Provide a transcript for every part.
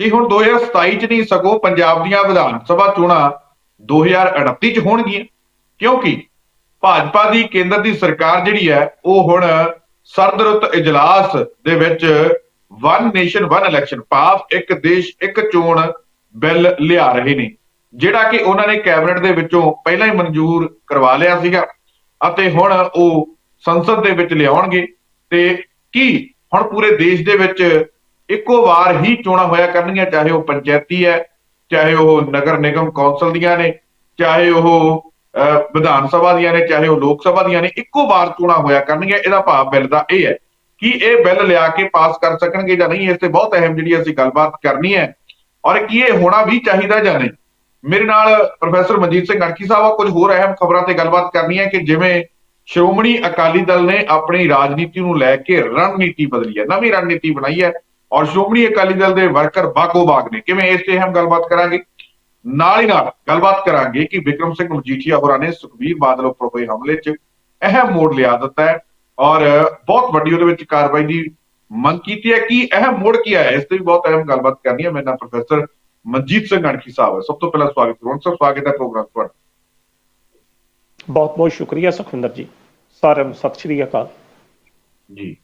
ਕਿ ਹੁਣ 2027 ਚ ਨਹੀਂ ਸਗੋਂ ਪੰਜਾਬ ਦੀਆਂ ਵਿਧਾਨ ਸਭਾ ਚੋਣਾਂ 2038 ਚ ਹੋਣਗੀਆਂ? ਕਿਉਂਕਿ ਭਾਜਪਾ ਦੀ ਕੇਂਦਰ ਦੀ ਸਰਕਾਰ ਜਿਹੜੀ ਹੈ, ਉਹ ਹੁਣ ਸਰਦਰੁੱਤ ਇਜਲਾਸ ਦੇ ਵਿੱਚ one nation one election pass ਇੱਕ ਦੇਸ਼, ਇੱਕ ਚੋਣ ਬਿੱਲ ਲਿਆ ਰਹੇ ਨੇ। ਜਿਹੜਾ ਕਿ ਉਹਨਾਂ ਨੇ ਕੈਬਨਿਟ ਦੇ ਵਿੱਚੋਂ ਪਹਿਲਾਂ ਹੀ ਮਨਜ਼ੂਰ ਕਰਵਾ ਲਿਆ ਸੀਗਾ ਅਤੇ ਹੁਣ ਉਹ ਸੰਸਦ ਦੇ ਵਿੱਚ ਲਿਆਉਣਗੇ। ਤੇ ਕੀ ਹੁਣ ਪੂਰੇ ਦੇਸ਼ ਦੇ ਵਿੱਚ ਇੱਕੋ ਵਾਰ ਹੀ ਚੋਣਾਂ ਹੋਇਆ ਕਰਨਗੀਆਂ, ਚਾਹੇ ਉਹ ਪੰਚਾਇਤੀ ਹੈ, ਚਾਹੇ ਉਹ ਨਗਰ ਨਿਗਮ ਕੌਂਸਲ ਦੀਆਂ ਨੇ, ਚਾਹੇ ਉਹ ਵਿਧਾਨ ਸਭਾ ਦੀਆਂ ਨੇ, ਚਾਹੇ ਉਹ ਲੋਕ ਸਭਾ ਦੀਆਂ ਨੇ, ਇੱਕੋ ਵਾਰ ਚੋਣਾਂ ਹੋਇਆ ਕਰਨਗੀਆਂ, ਇਹਦਾ ਭਾਵ ਬਿੱਲ ਦਾ ਇਹ ਹੈ ਕਿ ਇਹ ਬਿੱਲ ਲਿਆ ਕੇ ਪਾਸ ਕਰ ਸਕਣਗੇ ਜਾਂ ਨਹੀਂ, ਇਸ ਤੇ ਬਹੁਤ ਅਹਿਮ ਜਿਹੜੀ ਅਸੀਂ ਗੱਲਬਾਤ ਕਰਨੀ ਹੈ। ਔਰ ਕੀ ਇਹ ਹੋਣਾ ਵੀ ਚਾਹੀਦਾ ਜਾਂ ਨਹੀਂ? ਮੇਰੇ ਨਾਲ ਪ੍ਰੋਫੈਸਰ ਮਨਜੀਤ ਸਿੰਘ ਅਣਖੀ ਸਾਹਿਬ ਆ, ਕੁਝ ਹੋਰ ਅਹਿਮ ਖਬਰਾਂ ਤੇ ਗੱਲਬਾਤ ਕਰਨੀ ਹੈ ਕਿ ਜਿਵੇਂ ਸ਼੍ਰੋਮਣੀ ਅਕਾਲੀ ਦਲ ਨੇ ਆਪਣੀ ਰਾਜਨੀਤੀ ਨੂੰ ਲੈ ਕੇ ਰਣਨੀਤੀ ਬਦਲੀ ਹੈ, ਨਵੀਂ ਰਣਨੀਤੀ ਬਣਾਈ ਹੈ। ਔਰ ਸ਼੍ਰੋਮਣੀ ਅਕਾਲੀ ਦਲ ਦੇ ਵਰਕਰ ਬਾਗੋ ਬਾਗ ਨੇ ਕਿਵੇਂ ਇਸ ਤੇ ਅਹਿਮ ਗੱਲਬਾਤ ਕਰਾਂਗੇ? ਨਾਲ ਹੀ ਨਾਲ ਗੱਲਬਾਤ ਕਰਾਂਗੇ ਕਿ ਵਿਕਰਮ ਸਿੰਘ ਮਜੀਠੀਆ ਹੋਰਾਂ ਨੇ ਸੁਖਬੀਰ ਬਾਦਲ ਉੱਪਰ ਹੋਏ ਹਮਲੇ 'ਚ ਅਹਿਮ ਮੋੜ ਲਿਆ ਦਿੱਤਾ ਹੈ ਔਰ ਬਹੁਤ ਵੱਡੀ ਉਹਦੇ ਵਿੱਚ ਕਾਰਵਾਈ ਦੀ ਮੰਗ ਕੀਤੀ ਹੈ। ਕਿ ਅਹਿਮ ਮੋੜ ਕੀ ਹੈ ਇਸ ਤੇ ਵੀ ਬਹੁਤ ਅਹਿਮ ਗੱਲਬਾਤ ਕਰਨੀ ਹੈ। ਮੇਰੇ ਨਾਲ ਪ੍ਰੋਫੈਸਰ ਮਨਜੀਤ ਸਿੰਘ ਅਣਖੀ ਸਾਹਿਬ ਹੈ। ਸਭ ਤੋਂ ਪਹਿਲਾਂ ਸਵਾਗਤ ਕਰੋਂ। ਸਰ ਸਵਾਗਤ ਹੈ ਪ੍ਰੋਗਰਾਮ ਤੁਹਾਡਾ। ਬਹੁਤ ਬਹੁਤ ਸ਼ੁਕਰੀਆ ਸੁਖਵਿੰਦਰ ਜੀ। ਸਾਰਿਆਂ ਨੂੰ ਸਤਿ ਸ਼੍ਰੀ ਅਕਾਲ। ਜੀ।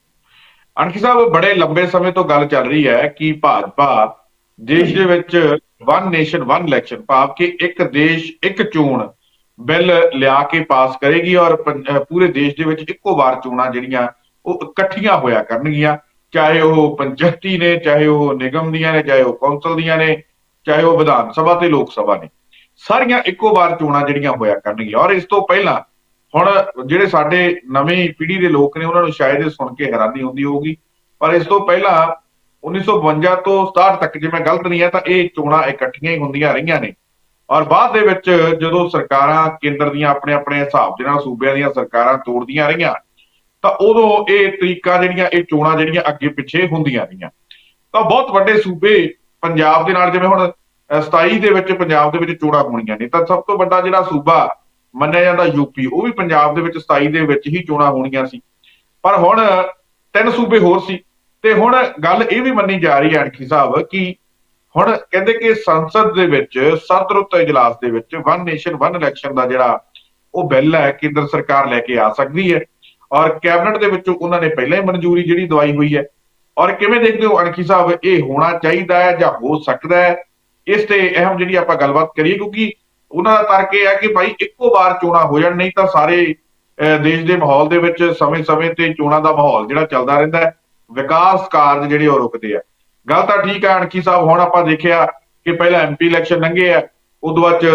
ਅਣਖੀ ਸਾਹਿਬ, ਬੜੇ ਲੰਬੇ ਸਮੇਂ ਤੋਂ ਗੱਲ ਚੱਲ ਰਹੀ ਹੈ ਕਿ ਭਾਜਪਾ ਦੇਸ਼ ਦੇ ਵਿੱਚ ਵਨ ਨੇਸ਼ਨ ਵਨ ਇਲੈਕਸ਼ਨ ਭਾਵ ਕਿ ਇੱਕ ਦੇਸ਼, ਇੱਕ ਚੋਣ ਬਿੱਲ ਲਿਆ ਕੇ ਪਾਸ ਕਰੇਗੀ ਔਰ ਪੂਰੇ ਦੇਸ਼ ਦੇ ਵਿੱਚ ਇੱਕੋ ਵਾਰ ਚੋਣਾਂ ਜਿਹੜੀਆਂ ਉਹ ਇਕੱਠੀਆਂ ਹੋਇਆ ਕਰਨਗੀਆਂ। ਚਾਹੇ ਉਹ ਪੰਚਾਇਤੀ ਨੇ, ਚਾਹੇ ਉਹ ਨਿਗਮ ਦੀਆਂ ਨੇ, ਚਾਹੇ ਉਹ ਕੌਂਸਲ ਦੀਆਂ ਨੇ, ਚਾਹੇ ਉਹ ਵਿਧਾਨ ਸਭਾ ਤੇ ਲੋਕ ਸਭਾ ਨੇ। ਸਾਰੀਆਂ ਇੱਕੋ ਵਾਰ ਚੋਣਾਂ ਜਿਹੜੀਆਂ ਹੋਇਆ ਕਰਨਗੀਆਂ ਔਰ ਇਸ ਤੋਂ ਪਹਿਲਾਂ ਹੁਣ ਜਿਹੜੇ ਸਾਡੇ ਨਵੀਂ ਪੀੜ੍ਹੀ ਦੇ ਲੋਕ ਨੇ, ਉਹਨਾਂ ਨੂੰ ਸ਼ਾਇਦ ਇਹ ਸੁਣ ਕੇ ਹੈਰਾਨੀ ਹੁੰਦੀ ਹੋਊਗੀ। ਪਰ ਇਸ ਤੋਂ ਪਹਿਲਾਂ 1952 ਤੋਂ 67 ਤੱਕ ਜੇ ਮੈਂ ਗਲਤ ਨਹੀਂ ਹੈ, ਤਾਂ ਇਹ ਚੋਣਾਂ ਇਕੱਠੀਆਂ ਹੀ ਹੁੰਦੀਆਂ ਰਹੀਆਂ ਨੇ। ਔਰ ਬਾਅਦ ਦੇ ਵਿੱਚ ਜਦੋਂ ਸਰਕਾਰਾਂ ਕੇਂਦਰ ਦੀਆਂ ਆਪਣੇ ਆਪਣੇ ਹਿਸਾਬ ਦੇ ਨਾਲ ਸੂਬਿਆਂ ਦੀਆਂ ਸਰਕਾਰਾਂ ਤੋੜਦੀਆਂ ਰਹੀਆਂ, ਤਾਂ ਉਦੋਂ ਇਹ ਤਰੀਕਾ ਜਿਹੜੀਆਂ, ਇਹ ਚੋਣਾਂ ਜਿਹੜੀਆਂ ਅੱਗੇ ਪਿੱਛੇ ਹੁੰਦੀਆਂ ਰਹੀਆਂ। ਤਾਂ ਬਹੁਤ ਵੱਡੇ ਸੂਬੇ ਪੰਜਾਬ ਦੇ ਨਾਲ, ਜਿਵੇਂ ਹੁਣ ਅਹ 27 ਦੇ ਵਿੱਚ ਪੰਜਾਬ ਦੇ ਵਿੱਚ ਚੋਣਾਂ ਹੋਣੀਆਂ ਨੇ, ਤਾਂ ਸਭ ਤੋਂ ਵੱਡਾ ਜਿਹੜਾ ਸੂਬਾ ਮੰਨਿਆ ਜਾਂਦਾ ਯੂਪੀ ਉਹ ਵੀ ਪੰਜਾਬ ਦੇ ਵਿੱਚ 27 ਦੇ ਵਿੱਚ ਹੀ ਚੋਣਾਂ ਹੋਣੀਆਂ ਸੀ। ਪਰ ਹੁਣ ਤਿੰਨ ਸੂਬੇ ਹੋਰ ਸੀ ਤੇ ਹੁਣ ਗੱਲ ਇਹ ਵੀ ਮੰਨੀ ਜਾ ਰਹੀ ਹੈ ਅਣਖੀ ਸਾਹਿਬ ਕਿ ਹੁਣ ਕਹਿੰਦੇ ਕਿ ਸੰਸਦ ਦੇ ਵਿੱਚ ਸਰਦਰੁੱਤ ਇਜਲਾਸ ਦੇ ਵਿੱਚ ਵਨ ਨੇਸ਼ਨ ਵਨ ਇਲੈਕਸ਼ਨ ਦਾ ਜਿਹੜਾ ਉਹ ਬਿੱਲ ਹੈ ਕੇਂਦਰ ਸਰਕਾਰ ਲੈ ਕੇ ਆ ਸਕਦੀ ਹੈ ਔਰ ਕੈਬਨਿਟ ਦੇ ਵਿੱਚੋਂ ਉਹਨਾਂ ਨੇ ਪਹਿਲਾਂ ਹੀ ਮਨਜ਼ੂਰੀ ਜਿਹੜੀ ਦਵਾਈ ਹੋਈ ਹੈ ਔਰ ਕਿਵੇਂ ਦੇਖਦੇ ਹੋ ਅਣਖੀ ਸਾਹਿਬ ਇਹ ਹੋਣਾ ਚਾਹੀਦਾ ਹੈ ਜਾਂ ਹੋ ਸਕਦਾ ਹੈ? ਇਸ ਤੇ ਅਹਿਮ ਜਿਹੜੀ ਆਪਾਂ ਗੱਲਬਾਤ ਕਰੀਏ ਕਿਉਂਕਿ ਉਹਨਾਂ ਦਾ ਤਰਕ ਇਹ ਹੈ ਕਿ ਭਾਈ ਇੱਕੋ ਵਾਰ ਚੋਣਾਂ ਹੋ ਜਾਣ ਨਹੀਂ ਤਾਂ ਸਾਰੇ ਅਹ, ਦੇਸ਼ ਦੇ ਮਾਹੌਲ ਦੇ ਵਿੱਚ ਸਮੇਂ-ਸਮੇਂ ਤੇ ਚੋਣਾਂ ਦਾ ਮਾਹੌਲ ਜਿਹੜਾ ਚੱਲਦਾ ਰਹਿੰਦਾ ਹੈ ਵਿਕਾਸ ਕਾਰਜ ਜਿਹੜੇ ਉਹ ਰੁਕਦੇ ਆ। ਗੱਲ ਤਾਂ ਠੀਕ ਹੈ ਅਣਖੀ ਸਾਹਿਬ ਹੁਣ ਆਪਾਂ ਦੇਖਿਆ ਕਿ ਪਹਿਲਾਂ ਐਮਪੀ ਇਲੈਕਸ਼ਨ ਲੰਘੇ ਆ ਉਦੋਂ ਬਾਅਦ ਚ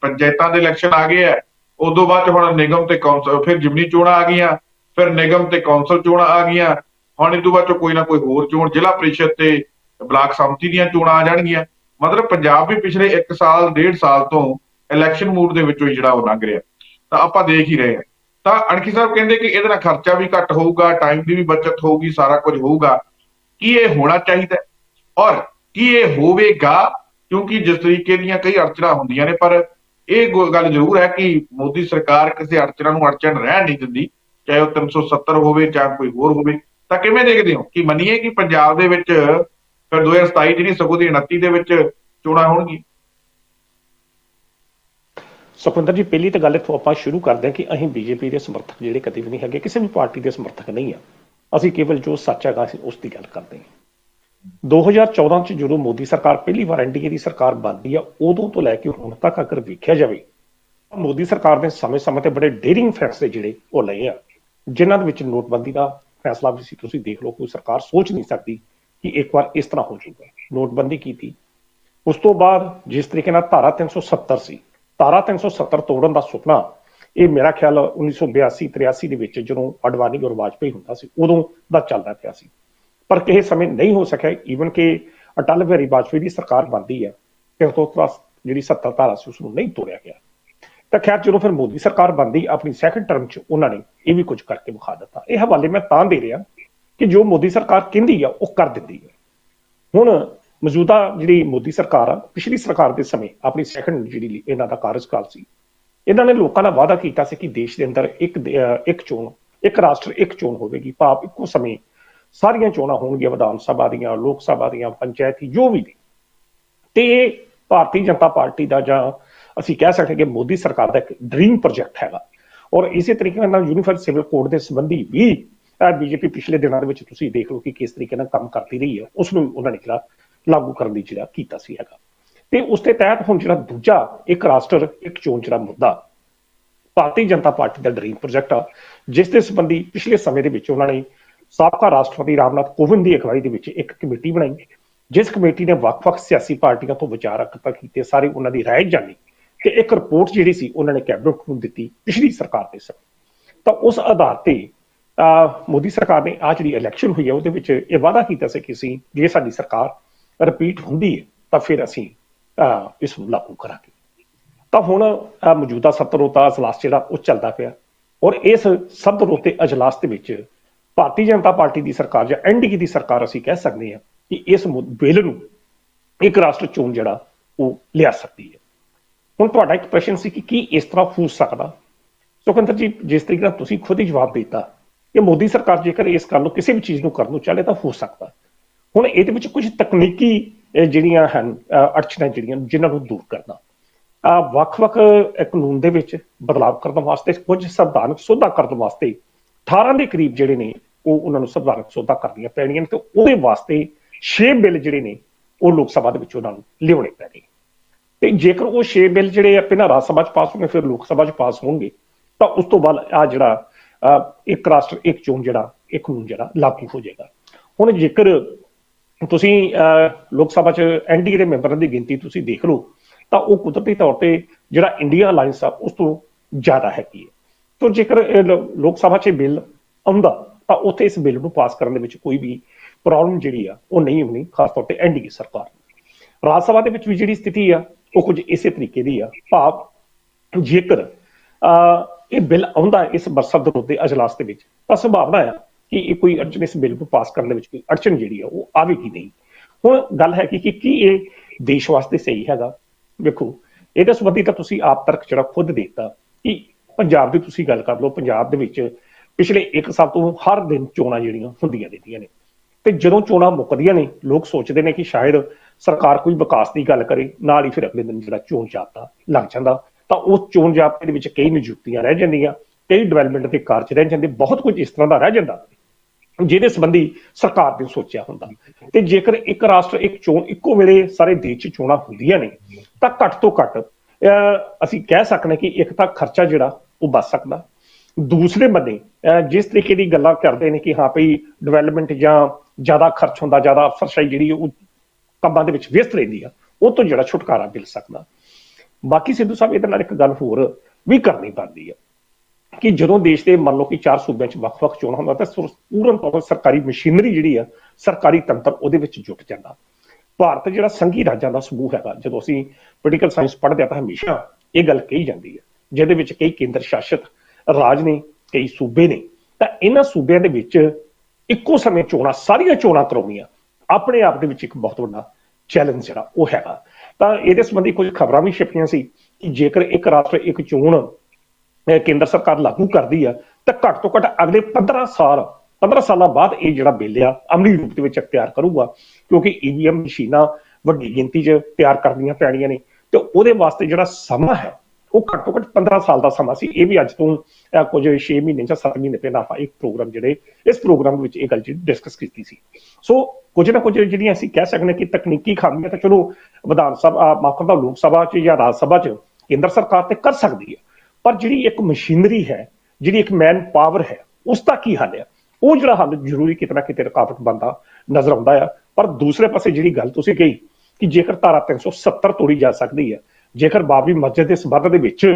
ਪੰਚਾਇਤਾਂ ਦੇ ਇਲੈਕਸ਼ਨ ਆ ਗਏ ਆ ਉਦੋਂ ਬਾਅਦ ਚ ਹੁਣ ਨਿਗਮ ਤੇ ਕੌਂਸਲ ਫਿਰ ਜਿਮਨੀ ਚੋਣਾਂ ਆ ਗਈਆਂ ਫਿਰ ਨਿਗਮ ਤੇ ਕੌਂਸਲ ਚੋਣਾਂ ਆ ਗਈਆਂ ਹੁਣ ਇਹ ਤੋਂ ਬਾਅਦ ਚ ਕੋਈ ਨਾ ਕੋਈ ਹੋਰ ਚੋਣ ਜ਼ਿਲ੍ਹਾ ਪ੍ਰੀਸ਼ਦ ਤੇ ਬਲਾਕ ਸਮਿਤੀ ਦੀਆਂ ਚੋਣਾਂ ਆ ਜਾਣਗੀਆਂ। ਮਤਲਬ ਪੰਜਾਬ ਵੀ ਪਿਛਲੇ 1 ਸਾਲ ਡੇਢ ਸਾਲ ਤੋਂ ਇਲੈਕਸ਼ਨ ਮੂਡ ਦੇ ਵਿੱਚੋਂ ਹੀ ਜਿਹੜਾ ਉਹ ਲੰਘ ਰਿਹਾ। ਤਾਂ ਆਪਾਂ ਦੇਖ ਹੀ ਰਹੇ ਹਾਂ। ਤਾਂ ਅਣਖੀ ਸਾਹਿਬ ਕਹਿੰਦੇ ਕਿ ਇਹਦੇ ਨਾਲ ਖਰਚਾ ਵੀ ਘੱਟ ਹੋਊਗਾ ਟਾਈਮ ਦੀ ਵੀ ਬਚਤ ਹੋਊਗੀ, ਸਾਰਾ ਕੁਝ ਹੋਊਗਾ। ਕੀ ਇਹ ਹੋਣਾ ਚਾਹੀਦਾ ਔਰ ਕੀ ਇਹ ਹੋਵੇਗਾ? ਕਿਉਂਕਿ ਜਿਸ ਤਰੀਕੇ ਦੀਆਂ ਕਈ ਅੜਚਣਾ ਹੁੰਦੀਆਂ ਨੇ, ਪਰ ਇਹ ਗੋ- ਗੱਲ ਜ਼ਰੂਰ ਹੈ ਕਿ ਮੋਦੀ ਸਰਕਾਰ ਕਿਸੇ ਅੜਚਣਾ ਨੂੰ ਅੜਚਣ ਰਹਿਣ ਨਹੀਂ ਦਿੰਦੀ। ਚਾਹੇ ਉਹ 370 ਹੋਵੇ, ਚਾਹੇ ਕੋਈ ਹੋਰ ਹੋਵੇ। ਤਾਂ ਕਿਵੇਂ ਦੇਖਦੇ ਹੋ? ਕਿ ਮੰਨੀਏ ਕਿ ਪੰਜਾਬ ਦੇ ਵਿੱਚ ਫਿਰ 2027 ਜਿਹੜੀ ਸਗੋਂ ਦੀ 29 ਦੇ ਵਿੱਚ ਚੋਣਾਂ ਹੋਣਗੀਆਂ। ਸੁਖਵਿੰਦਰ ਜੀ, ਪਹਿਲੀ ਤਾਂ ਗੱਲ ਇੱਥੋਂ ਆਪਾਂ ਸ਼ੁਰੂ ਕਰਦੇ ਹਾਂ ਕਿ ਅਸੀਂ ਬੀਜੇਪੀ ਦੇ ਸਮਰਥਕ ਜਿਹੜੇ ਕਦੇ ਵੀ ਨਹੀਂ ਹੈਗੇ, ਕਿਸੇ ਵੀ ਪਾਰਟੀ ਦੇ ਸਮਰਥਕ ਨਹੀਂ ਆ। ਅਸੀਂ ਕੇਵਲ ਜੋ ਸੱਚ ਹੈਗਾ, ਅਸੀਂ ਉਸ ਦੀ ਗੱਲ ਕਰਦੇ ਹਾਂ। 2014 ਚ ਜਦੋਂ ਮੋਦੀ ਸਰਕਾਰ ਪਹਿਲੀ ਵਾਰ ਐਨਡੀਏ ਦੀ ਸਰਕਾਰ ਬਣਦੀ ਆ, ਉਦੋਂ ਤੋਂ ਲੈ ਕੇ ਹੁਣ ਤੱਕ ਅਗਰ ਵੇਖਿਆ ਜਾਵੇ, ਤਾਂ ਮੋਦੀ ਸਰਕਾਰ ਨੇ ਸਮੇਂ-ਸਮੇਂ ਤੇ ਬੜੇ ਡੇਰਿੰਗ ਫੈਸਲੇ ਜਿਹੜੇ ਉਹ ਲਏ ਆ, ਜਿਨ੍ਹਾਂ ਦੇ ਵਿੱਚ ਨੋਟਬੰਦੀ ਦਾ ਫੈਸਲਾ ਵੀ ਸੀ। ਤੁਸੀਂ ਦੇਖ ਲਓ, ਕੋਈ ਸਰਕਾਰ ਸੋਚ ਨਹੀਂ ਸਕਦੀ ਕਿ ਇੱਕ ਵਾਰ ਇਸ ਤਰ੍ਹਾਂ ਹੋ ਜਾਊਗਾ। ਨੋਟਬੰਦੀ ਕੀਤੀ। ਉਸ ਤੋਂ ਬਾਅਦ ਜਿਸ ਤਰੀਕੇ ਨਾਲ ਧਾਰਾ 370 ਸੀ ਧਾਰਾ 370 ਤੋੜਨ ਦਾ ਸੁਪਨਾ ਇਹ ਮੇਰਾ ਖਿਆਲ 1982 83 ਦੇ ਵਿੱਚ ਜਦੋਂ ਅਡਵਾਨੀ ਔਰ ਵਾਜਪੇਈ ਹੁੰਦਾ ਸੀ, ਉਦੋਂ ਦਾ ਚੱਲਦਾ ਪਿਆ ਸੀ। ਪਰ ਕਿਸੇ ਸਮੇਂ ਨਹੀਂ ਹੋ ਸਕਿਆ ਈਵਨ ਕਿ ਅਟਲ ਬਿਹਾਰੀ ਵਾਜਪੇਈ ਦੀ ਸਰਕਾਰ ਬਣਦੀ ਹੈ, ਤੇ ਉਸ ਤੋਂ ਬਾਅਦ ਜਿਹੜੀ 70 ਧਾਰਾ ਸੀ ਉਸ ਨੂੰ ਨਹੀਂ ਤੋੜਿਆ ਗਿਆ। ਤਾਂ ਖੈਰ ਜਦੋਂ ਫਿਰ ਮੋਦੀ ਸਰਕਾਰ ਬਣਦੀ, ਆਪਣੀ ਸੈਕੰਡ ਟਰਮ 'ਚ ਉਹਨਾਂ ਨੇ ਇਹ ਵੀ ਕੁਝ ਕਰਕੇ ਵਿਖਾ ਦਿੱਤਾ। ਇਹ ਹਵਾਲੇ ਮੈਂ ਤਾਂ ਦੇ ਰਿਹਾ ਕਿ ਜੋ ਮੋਦੀ ਸਰਕਾਰ ਕਹਿੰਦੀ ਆ, ਉਹ ਕਰ ਦਿੰਦੀ ਹੈ। ਹੁਣ ਮੌਜੂਦਾ ਜਿਹੜੀ ਮੋਦੀ ਸਰਕਾਰ ਆ, ਪਿਛਲੀ ਸਰਕਾਰ ਦੇ ਸਮੇਂ ਆਪਣੀ ਸੈਕੰਡ ਜਿਹੜੀ ਇਹਨਾਂ ਦਾ ਕਾਰਜਕਾਲ ਸੀ, ਇਹਨਾਂ ਨੇ ਲੋਕਾਂ ਨਾਲ ਵਾਅਦਾ ਕੀਤਾ ਸੀ ਕਿ ਦੇਸ਼ ਦੇ ਅੰਦਰ ਇੱਕ ਇੱਕ ਚੋਣ, ਇੱਕ ਰਾਸ਼ਟਰ, ਇੱਕ ਚੋਣ ਹੋਵੇਗੀ, ਭਾਵ ਇੱਕੋ ਸਮੇਂ ਸਾਰੀਆਂ ਚੋਣਾਂ ਹੋਣਗੀਆਂ, ਵਿਧਾਨ ਸਭਾ ਦੀਆਂ, ਲੋਕ ਸਭਾ ਦੀਆਂ, ਪੰਚਾਇਤੀ, ਜੋ ਵੀ ਨੇ। ਤੇ ਇਹ ਭਾਰਤੀ ਜਨਤਾ ਪਾਰਟੀ ਦਾ ਜਾਂ ਅਸੀਂ ਕਹਿ ਸਕਦੇ ਕਿ ਮੋਦੀ ਸਰਕਾਰ ਦਾ ਇੱਕ ਡ੍ਰੀਮ ਪ੍ਰੋਜੈਕਟ ਹੈਗਾ। ਔਰ ਇਸੇ ਤਰੀਕੇ ਨਾਲ ਯੂਨੀਫਾਈਡ ਸਿਵਲ ਕੋਡ ਦੇ ਸੰਬੰਧੀ ਵੀ ਬੀਜੇਪੀ ਪਿਛਲੇ ਦਿਨਾਂ ਦੇ ਵਿੱਚ ਤੁਸੀਂ ਦੇਖ ਲਓ ਕਿ ਕਿਸ ਤਰੀਕੇ ਨਾਲ ਕੰਮ ਕਰਦੀ ਰਹੀ ਹੈ ਉਸ ਨੂੰ ਉਹਨਾਂ ਨੇ ਜਿਹੜਾ ਲਾਗੂ ਕਰਨ ਦੀ ਜਿਹੜਾ ਕੀਤਾ ਸੀ ਹੈਗਾ। ਤੇ ਉਸ ਦੇ ਤਹਿਤ ਹੁਣ ਜਿਹੜਾ ਦੂਜਾ ਇੱਕ ਰਾਸ਼ਟਰ ਇੱਕ ਚੋਣ ਜਿਹੜਾ ਮੁੱਦਾ ਭਾਰਤੀ ਜਨਤਾ ਪਾਰਟੀ ਦਾ ਡ੍ਰੀਮ ਪ੍ਰੋਜੈਕਟ ਆ ਜਿਸ ਦੇ ਸੰਬੰਧੀ ਪਿਛਲੇ ਸਮੇਂ ਦੇ ਵਿੱਚ ਉਹਨਾਂ ਨੇ ਸਾਬਕਾ ਰਾਸ਼ਟਰਪਤੀ ਰਾਮਨਾਥ ਕੋਵਿੰਦ ਦੀ ਅਗਵਾਈ ਦੇ ਵਿੱਚ ਇੱਕ ਕਮੇਟੀ ਬਣਾਈ ਜਿਸ ਕਮੇਟੀ ਨੇ ਵੱਖ-ਵੱਖ ਸਿਆਸੀ ਪਾਰਟੀਆਂ ਤੋਂ ਵਿਚਾਰ ਇਕੱਠਾ ਕੀਤੇ ਸਾਰੇ ਉਹਨਾਂ ਦੀ ਰਾਏ ਜਾਣੀ ਤੇ ਇੱਕ ਰਿਪੋਰਟ ਜਿਹੜੀ ਸੀ ਉਹਨਾਂ ਨੇ ਕੈਬਨਿਟ ਨੂੰ ਦਿੱਤੀ ਪਿਛਲੀ ਸਰਕਾਰ ਦੇ ਸਮੇਂ। ਤਾਂ ਉਸ ਆਧਾਰ ਤੇ ਅਹ, ਮੋਦੀ ਸਰਕਾਰ ਨੇ ਆ ਜਿਹੜੀ ਇਲੈਕਸ਼ਨ ਹੋਈ ਹੈ ਉਹਦੇ ਵਿੱਚ ਇਹ ਵਾਅਦਾ ਕੀਤਾ ਸੀ ਕਿ ਅਸੀਂ ਜੇ ਸਾਡੀ ਸਰਕਾਰ ਰਿਪੀਟ ਹੁੰਦੀ ਹੈ ਤਾਂ ਫਿਰ ਅਸੀਂ ਅਹ, ਇਸ ਨੂੰ ਲਾਗੂ ਕਰਾਂਗੇ। ਤਾਂ ਹੁਣ ਮੌਜੂਦਾ ਮੌਜੂਦਾ ਸੱਤਰੋਤਾ ਅਜਲਾਸ ਜਿਹੜਾ ਉਹ ਚੱਲਦਾ ਪਿਆ। ਔਰ ਇਸ ਸੱਤਰੋਤੇ ਅਜਲਾਸ ਦੇ ਵਿੱਚ ਭਾਰਤੀ ਜਨਤਾ ਪਾਰਟੀ ਦੀ ਸਰਕਾਰ ਜਾਂ ਐਨਡੀਏ ਦੀ ਸਰਕਾਰ ਅਸੀਂ ਕਹਿ ਸਕਦੇ ਹਾਂ ਕਿ ਇਸ ਬਿੱਲ ਨੂੰ ਇੱਕ ਰਾਸ਼ਟਰ ਚੋਣ ਜਿਹੜਾ ਉਹ ਲਿਆ ਸਕਦੀ ਹੈ। ਹੁਣ ਤੁਹਾਡਾ ਇੱਕ ਪ੍ਰਸ਼ਨ ਸੀ ਕਿ ਕੀ ਇਸ ਤਰ੍ਹਾਂ ਹੋ ਸਕਦਾ? ਸੁਖਿੰਦਰ ਜੀ ਜਿਸ ਤਰੀਕੇ ਨਾਲ ਤੁਸੀਂ ਖੁਦ ਹੀ ਜਵਾਬ ਦਿੱਤਾ ਕਿ ਮੋਦੀ ਸਰਕਾਰ ਜੇਕਰ ਇਸ ਗੱਲ ਨੂੰ ਕਿਸੇ ਵੀ ਚੀਜ਼ ਨੂੰ ਕਰਨ ਨੂੰ ਚਾਹੇ ਤਾਂ ਹੋ ਸਕਦਾ। ਹੁਣ ਇਹਦੇ ਵਿੱਚ ਕੁਝ ਤਕਨੀਕੀ ਜਿਹੜੀਆਂ ਹਨ ਅਹ, ਅੜਚਣਾਂ ਜਿਹੜੀਆਂ ਜਿਨ੍ਹਾਂ ਨੂੰ ਦੂਰ ਕਰਨਾ। ਆ ਵੱਖ-ਵੱਖ ਕਾਨੂੰਨ ਦੇ ਵਿੱਚ ਬਦਲਾਅ ਕਰਨ ਵਾਸਤੇ ਕੁਝ ਸੰਵਿਧਾਨਕ ਸੋਧਾਂ ਕਰਨ ਵਾਸਤੇ 18 ਦੇ ਕਰੀਬ ਜਿਹੜੇ ਨੇ ਉਹ ਉਹਨਾਂ ਨੂੰ ਸੰਵਿਧਾਨਕ ਸੋਧਾਂ ਕਰਨੀਆਂ ਪੈਣੀਆਂ ਨੇ ਤੇ ਉਹਦੇ ਵਾਸਤੇ 6 ਬਿੱਲ ਜਿਹੜੇ ਨੇ ਉਹ ਲੋਕ ਸਭਾ ਦੇ ਵਿੱਚ ਉਹਨਾਂ ਨੂੰ ਲਿਆਉਣੇ ਪੈਣੇ। ਤੇ ਜੇਕਰ ਉਹ 6 ਬਿੱਲ ਜਿਹੜੇ ਆ ਪਹਿਲਾਂ ਰਾਜ ਸਭਾ 'ਚ ਪਾਸ ਹੋਣਗੇ ਫਿਰ ਲੋਕ ਸਭਾ 'ਚ ਪਾਸ ਹੋਣਗੇ ਤਾਂ ਉਸ ਤੋਂ ਬਾਅਦ ਆ ਜਿਹੜਾ ਅਹ, ਇੱਕ ਰਾਸ਼ਟਰ ਇੱਕ ਚੋਣ ਜਿਹੜਾ ਇੱਕ ਕਾਨੂੰਨ ਜਿਹੜਾ ਲਾਗੂ ਹੋ ਜਾਏਗਾ। ਹੁਣ ਜੇਕਰ ਤੁਸੀਂ ਲੋਕ ਸਭਾ 'ਚ ਐਨਡੀਏ ਦੇ ਮੈਂਬਰਾਂ ਦੀ ਗਿਣਤੀ ਤੁਸੀਂ ਦੇਖ ਲਓ, ਤਾਂ ਉਹ ਕੁਦਰਤੀ ਤੌਰ ਤੇ ਜਿਹੜਾ ਇੰਡੀਆ ਅਲਾਈਅੰਸ ਆ, ਉਸ ਤੋਂ ਜ਼ਿਆਦਾ ਹੈਗੀ ਹੈ। ਤੋਂ ਜੇਕਰ ਲੋਕ ਸਭਾ 'ਚ ਬਿੱਲ ਆਉਂਦਾ, ਤਾਂ ਉੱਥੇ ਇਸ ਬਿੱਲ ਨੂੰ ਪਾਸ ਕਰਨ ਦੇ ਵਿੱਚ ਕੋਈ ਵੀ ਪ੍ਰੋਬਲਮ ਜਿਹੜੀ ਆ, ਉਹ ਨਹੀਂ ਹੋਣੀ, ਖਾਸ ਤੌਰ ਤੇ ਐਨਡੀਏ ਸਰਕਾਰ ਰਾਜ ਸਭਾ ਦੇ ਵਿੱਚ ਵੀ ਜਿਹੜੀ ਸਥਿਤੀ ਆ, ਉਹ ਕੁਝ ਇਸੇ ਤਰੀਕੇ ਦੀ ਆ। ਭਾਵ ਜੇਕਰ ਇਹ ਬਿੱਲ ਆਉਂਦਾ ਹੈ ਇਸ ਬਰਸਤ ਦੇ ਅਜਲਾਸ ਦੇ ਵਿੱਚ, ਤਾਂ ਸੰਭਾਵਨਾ ਆ ਕਿ ਇਹ ਕੋਈ ਅੜਚਨ ਇਸ ਬਿੱਲ ਨੂੰ ਪਾਸ ਕਰਨ ਦੇ ਵਿੱਚ ਕੋਈ ਅੜਚਨ ਜਿਹੜੀ ਆ, ਉਹ ਆਵੇਗੀ ਨਹੀਂ। ਹੁਣ ਗੱਲ ਹੈ ਕਿ ਕੀ ਇਹ ਦੇਸ਼ ਵਾਸਤੇ ਸਹੀ ਹੈਗਾ? ਵੇਖੋ, ਇਹਦੇ ਸੰਬੰਧੀ ਤਾਂ ਤੁਸੀਂ ਆਪ ਤਰਕ ਜਿਹੜਾ ਖੁਦ ਦਿੱਤਾ ਕਿ ਪੰਜਾਬ ਦੀ ਤੁਸੀਂ ਗੱਲ ਕਰ ਲਓ, ਪੰਜਾਬ ਦੇ ਵਿੱਚ ਪਿਛਲੇ ਇੱਕ ਸਾਲ ਤੋਂ ਹਰ ਦਿਨ ਚੋਣਾਂ ਜਿਹੜੀਆਂ ਹੁੰਦੀਆਂ ਰਹਿੰਦੀਆਂ ਨੇ। ਤੇ ਜਦੋਂ ਚੋਣਾਂ ਮੁੱਕਦੀਆਂ ਨੇ, ਲੋਕ ਸੋਚਦੇ ਨੇ ਕਿ ਸ਼ਾਇਦ ਸਰਕਾਰ ਕੋਈ ਵਿਕਾਸ ਦੀ ਗੱਲ ਕਰੇ, ਨਾਲ ਹੀ ਫਿਰ ਅਗਲੇ ਦਿਨ ਜਿਹੜਾ ਚੋਣ ਜਾਬਤਾ ਲੱਗ ਜਾਂਦਾ। ਤਾਂ ਉਸ ਚੋਣ ਜਾਬਤੇ ਦੇ ਵਿੱਚ ਕਈ ਨਿਯੁਕਤੀਆਂ ਰਹਿ ਜਾਂਦੀਆਂ, ਕਈ ਡਿਵੈਲਪਮੈਂਟ ਦੇ ਕਾਰਜ ਰਹਿ ਜਾਂਦੇ, ਬਹੁਤ ਕੁਝ ਇਸ ਤਰ੍ਹਾਂ ਦਾ ਰਹਿ ਜਾਂਦਾ। ਜਿਹਦੇ ਸੰਬੰਧੀ ਸਰਕਾਰ ਨੇ ਸੋਚਿਆ ਹੁੰਦਾ। ਤੇ ਜੇਕਰ ਇੱਕ ਰਾਸ਼ਟਰ, ਇੱਕ ਚੋਣ ਇੱਕੋ ਵੇਲੇ ਸਾਰੇ ਦੇਸ਼ 'ਚ ਚੋਣਾਂ ਹੁੰਦੀਆਂ ਨੇ, ਤਾਂ ਘੱਟ ਤੋਂ ਘੱਟ ਅਸੀਂ ਕਹਿ ਸਕਦੇ ਕਿ ਇੱਕ ਤਾਂ ਖਰਚਾ ਜਿਹੜਾ, ਉਹ ਬਚ ਸਕਦਾ। ਦੂਸਰੇ ਬੰਦੇ ਜਿਸ ਤਰੀਕੇ ਦੀ ਗੱਲਾਂ ਕਰਦੇ ਨੇ ਕਿ ਹਾਂ ਭਈ ਡਿਵੈਲਪਮੈਂਟ ਜਾਂ ਜ਼ਿਆਦਾ ਖਰਚ ਹੁੰਦਾ, ਜ਼ਿਆਦਾ ਅਫਸਰਸ਼ਾਹੀ ਜਿਹੜੀ ਉਹ ਕੰਮਾਂ ਦੇ ਵਿੱਚ ਵਿਅਸਤ ਰਹਿੰਦੀ ਆ, ਉਹ ਤੋਂ ਜਿਹੜਾ ਛੁਟਕਾਰਾ ਮਿਲ ਸਕਦਾ। ਬਾਕੀ ਸਿੱਧੂ ਸਾਹਿਬ, ਇਹਦੇ ਨਾਲ ਇੱਕ ਗੱਲ ਹੋਰ ਵੀ ਕਰਨੀ ਪੈਂਦੀ ਆ। ਕਿ ਜਦੋਂ ਦੇਸ਼ ਦੇ ਮੰਨ ਲਓ ਕਿ ਚਾਰ ਸੂਬਿਆਂ 'ਚ ਵੱਖ-ਵੱਖ ਚੋਣਾਂ ਹੁੰਦਾ, ਤਾਂ ਪੂਰਨ ਤੌਰ ਤੇ ਸਰਕਾਰੀ ਮਸ਼ੀਨਰੀ ਜਿਹੜੀ ਆ, ਸਰਕਾਰੀ ਤੰਤਰ ਉਹਦੇ ਵਿੱਚ ਜੁਟ ਜਾਂਦਾ। ਭਾਰਤ ਜਿਹੜਾ ਸੰਘੀ ਰਾਜਾਂ ਦਾ ਸਮੂਹ ਹੈਗਾ, ਜਦੋਂ ਅਸੀਂ ਪੋਲੀਟੀਕਲ ਸਾਇੰਸ ਪੜ੍ਹਦੇ ਆ, ਤਾਂ ਹਮੇਸ਼ਾ ਇਹ ਗੱਲ ਕਹੀ ਜਾਂਦੀ ਹੈ, ਜਿਹਦੇ ਵਿੱਚ ਕਈ ਕੇਂਦਰ ਸ਼ਾਸਿਤ ਰਾਜ ਨੇ, ਕਈ ਸੂਬੇ ਨੇ। ਤਾਂ ਇਹਨਾਂ ਸੂਬਿਆਂ ਦੇ ਵਿੱਚ ਇੱਕੋ ਸਮੇਂ ਚੋਣਾਂ, ਸਾਰੀਆਂ ਚੋਣਾਂ ਕਰਾਉਣੀਆਂ, ਆਪਣੇ ਆਪ ਦੇ ਵਿੱਚ ਇੱਕ ਬਹੁਤ ਵੱਡਾ ਚੈਲੰਜ ਜਿਹੜਾ ਉਹ ਹੈਗਾ। ਤਾਂ ਇਹਦੇ ਸੰਬੰਧੀ ਕੁਝ ਖਬਰਾਂ ਵੀ ਛਪੀਆਂ ਸੀ ਕਿ ਜੇਕਰ ਇੱਕ ਰਾਸ਼ਟਰ, ਇੱਕ ਚੋਣ ਕੇਂਦਰ ਸਰਕਾਰ ਲਾਗੂ ਕਰਦੀ ਆ, ਤਾਂ ਘੱਟ ਤੋਂ ਘੱਟ ਅਗਲੇ 15 ਸਾਲ 15 ਸਾਲਾਂ ਬਾਅਦ ਇਹ ਜਿਹੜਾ ਬਿੱਲ ਆ, ਅਮਲੀ ਰੂਪ ਦੇ ਵਿੱਚ ਤਿਆਰ ਕਰੂਗਾ, ਕਿਉਂਕਿ ਈਵੀਐਮ ਮਸ਼ੀਨਾਂ ਵੱਡੀ ਗਿਣਤੀ 'ਚ ਤਿਆਰ ਕਰਨੀਆਂ ਪੈਣੀਆਂ ਨੇ, ਤੇ ਉਹਦੇ ਵਾਸਤੇ ਜਿਹੜਾ ਸਮਾਂ ਹੈ, ਉਹ ਘੱਟ ਤੋਂ ਘੱਟ 15 ਸਾਲ ਦਾ ਸਮਾਂ ਸੀ। ਇਹ ਵੀ ਅੱਜ ਤੋਂ ਕੁਝ 6 ਮਹੀਨੇ ਜਾਂ 7 ਮਹੀਨੇ ਪਹਿਲਾਂ ਆਪਾਂ ਇੱਕ ਪ੍ਰੋਗਰਾਮ ਜਿਹੜੇ, ਇਸ ਪ੍ਰੋਗਰਾਮ ਵਿੱਚ ਇਹ ਗੱਲ ਜਿਹੜੀ ਡਿਸਕਸ ਕੀਤੀ ਸੀ। ਸੋ ਕੁਝ ਨਾ ਕੁਝ ਜਿਹੜੀਆਂ ਅਸੀਂ ਕਹਿ ਸਕਦੇ ਹਾਂ ਕਿ ਤਕਨੀਕੀ ਖਾਮੀਆਂ ਤਾਂ ਚਲੋ, ਵਿਧਾਨ ਸਭਾ ਮਾਫ ਕਰਦਾ ਲੋਕ ਸਭਾ 'ਚ ਜਾਂ ਰਾਜ ਸਭਾ 'ਚ ਕੇਂਦਰ ਸਰਕਾਰ ਤੇ ਕਰ ਸਕਦੀ ਹੈ। ਪਰ ਜਿਹੜੀ ਇੱਕ ਮਸ਼ੀਨਰੀ ਹੈ, ਜਿਹੜੀ ਇੱਕ ਮੈਨ ਪਾਵਰ ਹੈ ਉਸ ਦਾ ਕੀ ਹੱਲ ਹੈ? ਉਹ ਜਿਹੜਾ ਹੱਲ ਜ਼ਰੂਰੀ ਕਿਤਨਾ ਕਿਤੇ ਰੁਕਾਵਟ ਬੰਦਾ ਨਜ਼ਰ ਆਉਂਦਾ ਆ। ਪਰ ਦੂਸਰੇ ਪਾਸੇ ਜਿਹੜੀ ਗੱਲ ਤੁਸੀਂ ਕਹੀ ਕਿ ਜੇਕਰ ਧਾਰਾ 370 ਤੋੜੀ ਜਾ ਸਕਦੀ ਹੈ, ਜੇਕਰ ਬਾਬਰੀ ਮਸਜਿਦ ਦੇ ਸਬੰਧ ਦੇ ਵਿੱਚ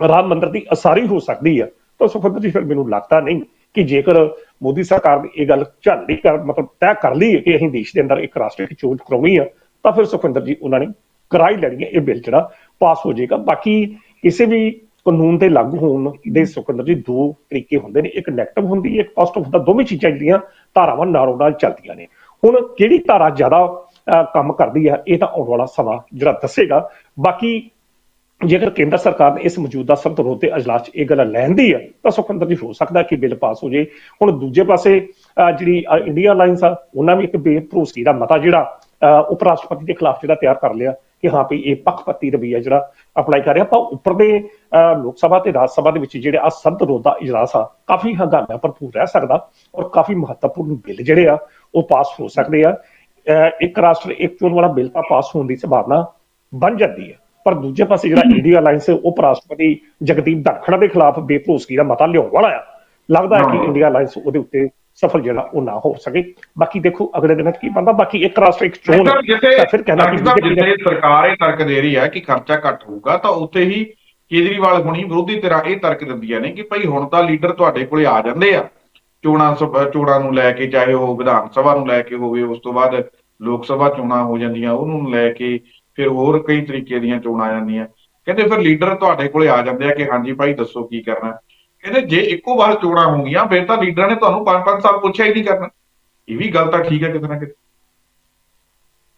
ਰਾਮ ਮੰਦਰ ਦੀ ਅਸਾਰੀ ਹੋ ਸਕਦੀ ਹੈ, ਤਾਂ ਸੁਖਵਿੰਦਰ ਜੀ, ਫਿਰ ਮੈਨੂੰ ਲੱਗਦਾ ਨਹੀਂ ਕਿ ਜੇਕਰ ਮੋਦੀ ਸਰਕਾਰ ਨੇ ਇਹ ਗੱਲ ਝਾਲੀ ਕਰ, ਮਤਲਬ ਤੈਅ ਕਰ ਲਈ ਕਿ ਅਸੀਂ ਦੇਸ਼ ਦੇ ਅੰਦਰ ਇੱਕ ਰਾਸ਼ਟਰੀ ਚੋਣ ਕਰਾਉਣੀ ਆ ਤਾਂ ਫਿਰ ਸੁਖਵਿੰਦਰ ਜੀ, ਉਹਨਾਂ ਨੇ ਕਰਾਈ ਲੈਣੀ ਹੈ, ਇਹ ਬਿੱਲ ਜਿਹੜਾ ਪਾਸ ਹੋ ਜਾਏਗਾ। ਬਾਕੀ ਕਿਸੇ ਵੀ ਕਾਨੂੰਨ ਦੇ ਲਾਗੂ ਹੋਣ ਦੇ ਸੁਖਵਿੰਦਰ ਜੀ ਦੋ ਤਰੀਕੇ ਹੁੰਦੇ ਨੇ। ਇੱਕ ਨੈਗੇਟਿਵ ਹੁੰਦੀ ਹੈ ਇੱਕ ਪੋਜ਼ਿਟਿਵ ਹੁੰਦਾ। ਦੋਵੇਂ ਚੀਜ਼ਾਂ ਜਿਹੜੀਆਂ ਧਾਰਾਵਾਂ ਨਾਲੋਂ ਨਾਲ ਚੱਲਦੀਆਂ ਨੇ। ਹੁਣ ਕਿਹੜੀ ਧਾਰਾ ਜ਼ਿਆਦਾ ਅਹ, ਕੰਮ ਕਰਦੀ ਹੈ ਇਹ ਤਾਂ ਆਉਣ ਵਾਲਾ ਸਮਾਂ ਜਿਹੜਾ ਦੱਸੇਗਾ। ਬਾਕੀ ਜੇਕਰ ਕੇਂਦਰ ਸਰਕਾਰ ਨੇ ਇਸ ਮੌਜੂਦਾ ਸੰਤਰੋਧ ਤੇ ਅਜਲਾਸ 'ਚ ਇਹ ਗੱਲ ਲੈਂਦੀ ਹੈ ਤਾਂ ਸੁਖਵਿੰਦਰ ਜੀ ਹੋ ਸਕਦਾ ਕਿ ਬਿੱਲ ਪਾਸ ਹੋ ਜੇ। ਹੁਣ ਦੂਜੇ ਪਾਸੇ ਅਹ, ਜਿਹੜੀ ਇੰਡੀਆ ਅਲਾਈਅੰਸ ਆ ਉਹਨਾਂ ਵੀ ਇੱਕ ਬੇਭਰੋਸੀ ਦਾ ਮਤਾ ਜਿਹੜਾ ਅਹ, ਉਪ ਰਾਸ਼ਟਰਪਤੀ ਦੇ ਖਿਲਾਫ ਜਿਹੜਾ ਤਿਆਰ ਕਰ ਲਿਆ। ਕਿ ਹਾਂ ਵੀ ਇਹ ਪੱਖਪਾਤੀ ਰਵਈਆ ਜਿਹੜਾ ਅਪਲਾਈ ਕਰ ਰਿਹਾ ਆਪਾਂ ਉੱਪਰ ਦੇ ਅਹ, ਲੋਕ ਸਭਾ ਤੇ ਰਾਜ ਸਭਾ ਦੇ ਵਿੱਚ ਜਿਹੜੇ ਆ ਸੰਤ ਰੋਦਾ ਇਜਲਾਸ ਆ ਕਾਫੀ ਹੰਗਾਮਿਆਂ ਭਰਪੂਰ ਰਹਿ ਸਕਦਾ ਔਰ ਕਾਫੀ ਮਹੱਤਵਪੂਰਨ ਬਿੱਲ ਜਿਹੜੇ ਆ ਉਹ ਪਾਸ ਹੋ ਸਕਦੇ ਆ। ਇੱਕ ਰਾਸ਼ਟਰ ਇੱਕ ਚੋਣ ਵਾਲਾ ਬਿੱਲ ਤਾਂ ਪਾਸ ਹੋਣ ਦੀ ਸੰਭਾਵਨਾ ਬਣ ਜਾਂਦੀ ਹੈ। ਪਰ ਦੂਜੇ ਪਾਸੇ ਜਿਹੜਾ ਇੰਡੀਆ ਅਲਾਈਅੰਸ ਉਪ ਰਾਸ਼ਟਰਪਤੀ ਜਗਦੀਪ ਧਨਖੜ ਦੇ ਖਿਲਾਫ ਬੇਭਰੋਸਗੀ ਦਾ ਮਤਾ ਲਿਆਉਣ ਵਾਲਾ ਆ। ਲੱਗਦਾ ਹੈ ਕਿ। ਇੰਡੀਆ ਅਲਾਈਅੰਸ ਉਹਦੇ ਉੱਤੇ ਸਫਲ ਜਿਹੜਾ ਉਹ ਨਾ ਹੋ ਸਕੇ। ਬਾਕੀ ਦੇਖੋ ਅਗਲੇ ਦਿਨਾਂ ਕੀ ਬਣਦਾ? ਬਾਕੀ ਇੱਕ ਰਾਸ਼ਟਰ ਇੱਕ ਚੋਣ ਤਾਂ ਫਿਰ ਕਹਿਣਾ ਕਿ ਜਿੱਥੇ ਸਰਕਾਰ ਇਹ ਤਰਕ ਦੇ ਰਹੀ ਹੈ ਕਿ ਖਰਚਾ ਘੱਟ ਹੋਊਗਾ ਤਾਂ ਉੱਥੇ ਹੀ ਕੇਜਰੀਵਾਲ ਹੁਣੀ ਵਿਰੋਧੀ ਧਿਰਾਂ ਇਹ ਤਰਕ ਦਿੰਦੀਆਂ ਨੇ ਕਿ ਭਈ ਹੁਣ ਤਾਂ ਲੀਡਰ ਤੁਹਾਡੇ ਕੋਲੇ ਆ ਜਾਂਦੇ ਆ। ਚੋਣਾਂ ਸਭ- ਚੋਣਾਂ ਨੂੰ ਲੈ ਕੇ ਚਾਹੇ ਉਹ ਵਿਧਾਨ ਸਭਾ ਨੂੰ ਲੈ ਕੇ ਹੋਵੇ ਉਸ ਤੋਂ ਬਾਅਦ ਲੋਕ ਸਭਾ ਚੋਣਾਂ ਹੋ ਜਾਂਦੀਆਂ ਉਹਨੂੰ ਲੈ ਕੇ ਫਿਰ ਹੋਰ ਕਈ ਤਰੀਕੇ ਦੀਆਂ ਚੋਣਾਂ ਆ ਜਾਂਦੀਆਂ। ਕਹਿੰਦੇ ਫਿਰ ਲੀਡਰ ਤੁਹਾਡੇ ਕੋਲੇ ਆ ਜਾਂਦੇ ਆ ਕਿ ਹਾਂਜੀ ਭਾਈ ਦੱਸੋ ਕੀ ਕਰਨਾ। ਕਹਿੰਦੇ ਜੇ ਇੱਕੋ ਵਾਰ ਚੋਣਾਂ ਹੋਣਗੀਆਂ, ਫਿਰ ਤਾਂ ਲੀਡਰਾਂ ਨੇ ਤੁਹਾਨੂੰ 5-5 ਸਾਲ ਪੁੱਛਿਆ ਹੀ ਨਹੀਂ ਕਰਨਾ। ਇਹ ਵੀ ਗੱਲ ਤਾਂ ਠੀਕ ਹੈ ਕਿਤੇ ਨਾ ਕਿਤੇ।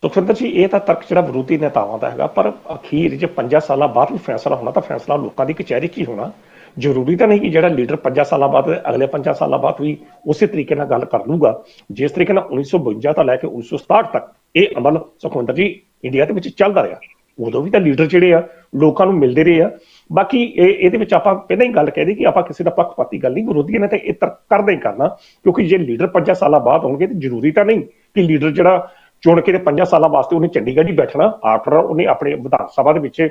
ਸੁਖਵਿੰਦਰ ਜੀ, ਇਹ ਤਾਂ ਤਰਕ ਜਿਹੜਾ ਵਿਰੋਧੀ ਨੇਤਾਵਾਂ ਦਾ ਹੈਗਾ, ਪਰ ਅਖੀਰ ਜੇ 5 ਸਾਲਾਂ ਬਾਅਦ ਵੀ ਫੈਸਲਾ ਹੋਣਾ, ਤਾਂ ਫੈਸਲਾ ਲੋਕਾਂ ਦੀ ਕਚਹਿਰੀ 'ਚ ਹੀ ਹੋਣਾ। ਜ਼ਰੂਰੀ ਤਾਂ ਨਹੀਂ ਕਿ ਜਿਹੜਾ ਲੀਡਰ 5 ਸਾਲਾਂ ਬਾਅਦ, ਅਗਲੇ 5 ਸਾਲਾਂ ਬਾਅਦ ਵੀ ਉਸੇ ਤਰੀਕੇ ਨਾਲ ਗੱਲ ਕਰ ਲੂਗਾ। ਜਿਸ ਤਰੀਕੇ ਨਾਲ 1952 ਤੋਂ ਲੈ ਕੇ 1967 ਤੱਕ ਇਹ ਅਮਲ ਸੁਖਵਿੰਦਰ ਜੀ ਇੰਡੀਆ ਦੇ ਵਿੱਚ ਚੱਲਦਾ ਰਿਹਾ। ਉਦੋਂ ਵੀ ਤਾਂ ਲੀਡਰ ਜਿਹੜੇ ਆ, ਲੋਕਾਂ ਨੂੰ ਮਿਲਦੇ ਰਹੇ ਆ। ਬਾਕੀ ਇਹ, ਇਹਦੇ ਵਿੱਚ ਆਪਾਂ ਪਹਿਲਾਂ ਹੀ ਗੱਲ ਕਹਿ ਦੀ ਕਿ ਆਪਾਂ ਕਿਸੇ ਦਾ ਪੱਖਪਾਤੀ ਗੱਲ ਨਹੀਂ ਵਿਰੋਧੀਆਂ ਨੇ ਤਾਂ ਇਹ ਤਰਕ ਕਰਦੇ ਹੀ ਕਰਨਾ, ਕਿਉਂਕਿ ਜੇ ਲੀਡਰ 5 ਸਾਲਾਂ ਬਾਅਦ ਹੋਣਗੇ ਤੇ ਜ਼ਰੂਰੀ ਤਾਂ ਨਹੀਂ ਕਿ ਲੀਡਰ ਜਿਹੜਾ ਚੁਣ ਕੇ ਤੇ 5 ਸਾਲਾਂ ਵਾਸਤੇ ਉਹਨੇ ਚੰਡੀਗੜ੍ਹ ਹੀ ਬੈਠਣਾ ਆਫਟਰ ਉਹਨੇ ਆਪਣੇ ਵਿਧਾਨ ਸਭਾ ਦੇ ਵਿੱਚ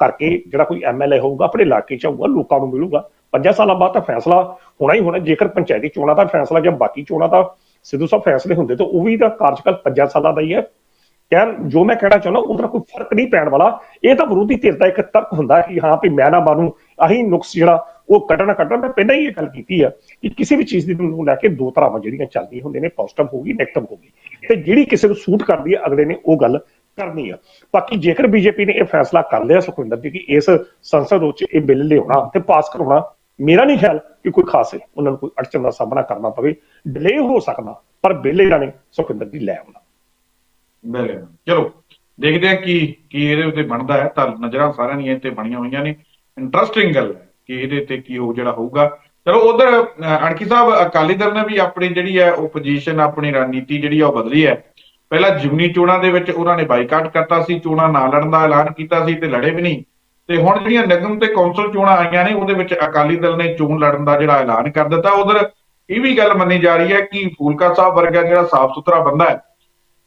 ਕਰਕੇ ਜਿਹੜਾ ਕੋਈ ਐਮਐਲਏ ਹੋਊਗਾ, ਆਪਣੇ ਇਲਾਕੇ 'ਚ ਆਊਗਾ, ਲੋਕਾਂ ਨੂੰ ਮਿਲੂਗਾ 5 ਸਾਲਾਂ ਬਾਅਦ ਤਾਂ ਫੈਸਲਾ ਹੋਣਾ ਹੀ ਹੋਣਾ, ਜੇਕਰ ਪੰਚਾਇਤੀ ਚੋਣਾਂ ਦਾ ਫੈਸਲਾ ਜਾਂ ਬਾਕੀ ਚੋਣਾਂ ਦਾ ਸਿੱਧੂ ਸਾਹਿਬ ਫੈਸਲੇ ਹੁੰਦੇ ਤਾਂ ਉਹ ਵੀ ਤਾਂ ਕਾਰਜਕਾਲ 5 ਸਾਲਾਂ ਦਾ ਹੀ ਹੈ। ਕਹਿਣ, ਜੋ ਮੈਂ ਕਹਿਣਾ ਚਾਹੁੰਦਾ, ਉਹਦਾ ਕੋਈ ਫ਼ਰਕ ਨਹੀਂ ਪੈਣ ਵਾਲਾ। ਇਹ ਤਾਂ ਵਿਰੋਧੀ ਧਿਰ ਦਾ ਇੱਕ ਤਰਕ ਹੁੰਦਾ ਕਿ ਹਾਂ ਵੀ ਮੈਂ ਨਾ ਮਾਨੂੰ ਆਹੀ ਨੁਕਸ ਜਿਹੜਾ, ਉਹ ਕੱਢਣਾ ਕੱਢਣਾ ਮੈਂ ਪਹਿਲਾਂ ਹੀ ਇਹ ਗੱਲ ਕੀਤੀ ਆ ਕਿ ਕਿਸੇ ਵੀ ਚੀਜ਼ ਦੀ ਨੂੰ ਲੈ ਕੇ ਦੋ ਤਰ੍ਹਾਂ ਜਿਹੜੀਆਂ ਚੱਲਦੀਆਂ ਹੁੰਦੀਆਂ ਨੇ ਪੋਜ਼ਿਟਿਵ ਹੋਗੀ ਨੈਗੇਟਿਵ ਹੋਗੀ ਤੇ ਜਿਹੜੀ ਕਿਸੇ ਨੂੰ ਸੂਟ ਕਰਦੀ ਹੈ ਅਗਲੇ ਨੇ ਉਹ ਗੱਲ ਕਰਨੀ ਆ। ਬਾਕੀ ਜੇਕਰ ਬੀਜੇਪੀ ਨੇ ਇਹ ਫੈਸਲਾ ਕਰ ਲਿਆ, ਸੁਖਵਿੰਦਰ ਜੀ, ਕਿ ਇਸ ਸੰਸਦ ਵਿੱਚ ਇਹ ਬਿੱਲ ਲਿਆਉਣਾ ਤੇ ਪਾਸ ਕਰਾਉਣਾ, ਮੇਰਾ ਨਹੀਂ ਖਿਆਲ ਕਿ ਕੋਈ ਖਾਸ ਉਹਨਾਂ ਨੂੰ ਕੋਈ ਅੜਚਨ ਦਾ ਸਾਹਮਣਾ ਕਰਨਾ ਪਵੇ ਡਿਲੇ ਹੋ ਸਕਦਾ, ਪਰ ਬਿੱਲ ਇਹਨਾਂ ਨੇ ਸੁਖਵਿੰਦਰ ਜੀ ਲੈ ਆਉਣਾ। ਬਿਲਕੁਲ ਚਲੋ, ਦੇਖਦੇ ਹਾਂ ਕੀ ਕੀ ਇਹਦੇ ਉੱਤੇ ਬਣਦਾ ਹੈ। ਤਾਂ ਨਜ਼ਰਾਂ ਸਾਰਿਆਂ ਦੀਆਂ ਇੱਥੇ ਬਣੀਆਂ ਹੋਈਆਂ ਨੇ। ਇੰਟਰਸਟਿੰਗ ਗੱਲ ਹੈ ਕਿ ਇਹਦੇ ਤੇ ਕੀ ਹੋ ਜਿਹੜਾ ਹੋਊਗਾ। ਚਲੋ, ਉਧਰ ਅਣਖੀ ਸਾਹਿਬ, ਅਕਾਲੀ ਦਲ ਨੇ ਵੀ ਆਪਣੀ ਜਿਹੜੀ ਹੈ, ਉਹ ਪੋਜੀਸ਼ਨ ਆਪਣੀ ਰਣਨੀਤੀ ਜਿਹੜੀ ਆ ਉਹ ਬਦਲੀ ਹੈ। ਪਹਿਲਾਂ ਜਿਮਨੀ ਚੋਣਾਂ ਦੇ ਵਿੱਚ ਉਹਨਾਂ ਨੇ ਬਾਈਕਾਟ ਕਰਤਾ ਸੀ, ਚੋਣਾਂ ਨਾ ਲੜਨ ਦਾ ਐਲਾਨ ਕੀਤਾ ਸੀ ਤੇ ਲੜੇ ਵੀ ਨਹੀਂ। ਤੇ ਹੁਣ ਜਿਹੜੀਆਂ ਨਿਗਮ ਤੇ ਕੌਂਸਲ ਚੋਣਾਂ ਆਈਆਂ ਨੇ, ਉਹਦੇ ਵਿੱਚ ਅਕਾਲੀ ਦਲ ਨੇ ਚੋਣ ਲੜਨ ਦਾ ਜਿਹੜਾ ਐਲਾਨ ਕਰ ਦਿੱਤਾ। ਉਧਰ ਇਹ ਵੀ ਗੱਲ ਮੰਨੀ ਜਾ ਰਹੀ ਹੈ ਕਿ ਫੂਲਕਾ ਸਾਹਿਬ ਵਰਗਾ ਜਿਹੜਾ ਸਾਫ਼ ਸੁਥਰਾ ਬੰਦਾ ਹੈ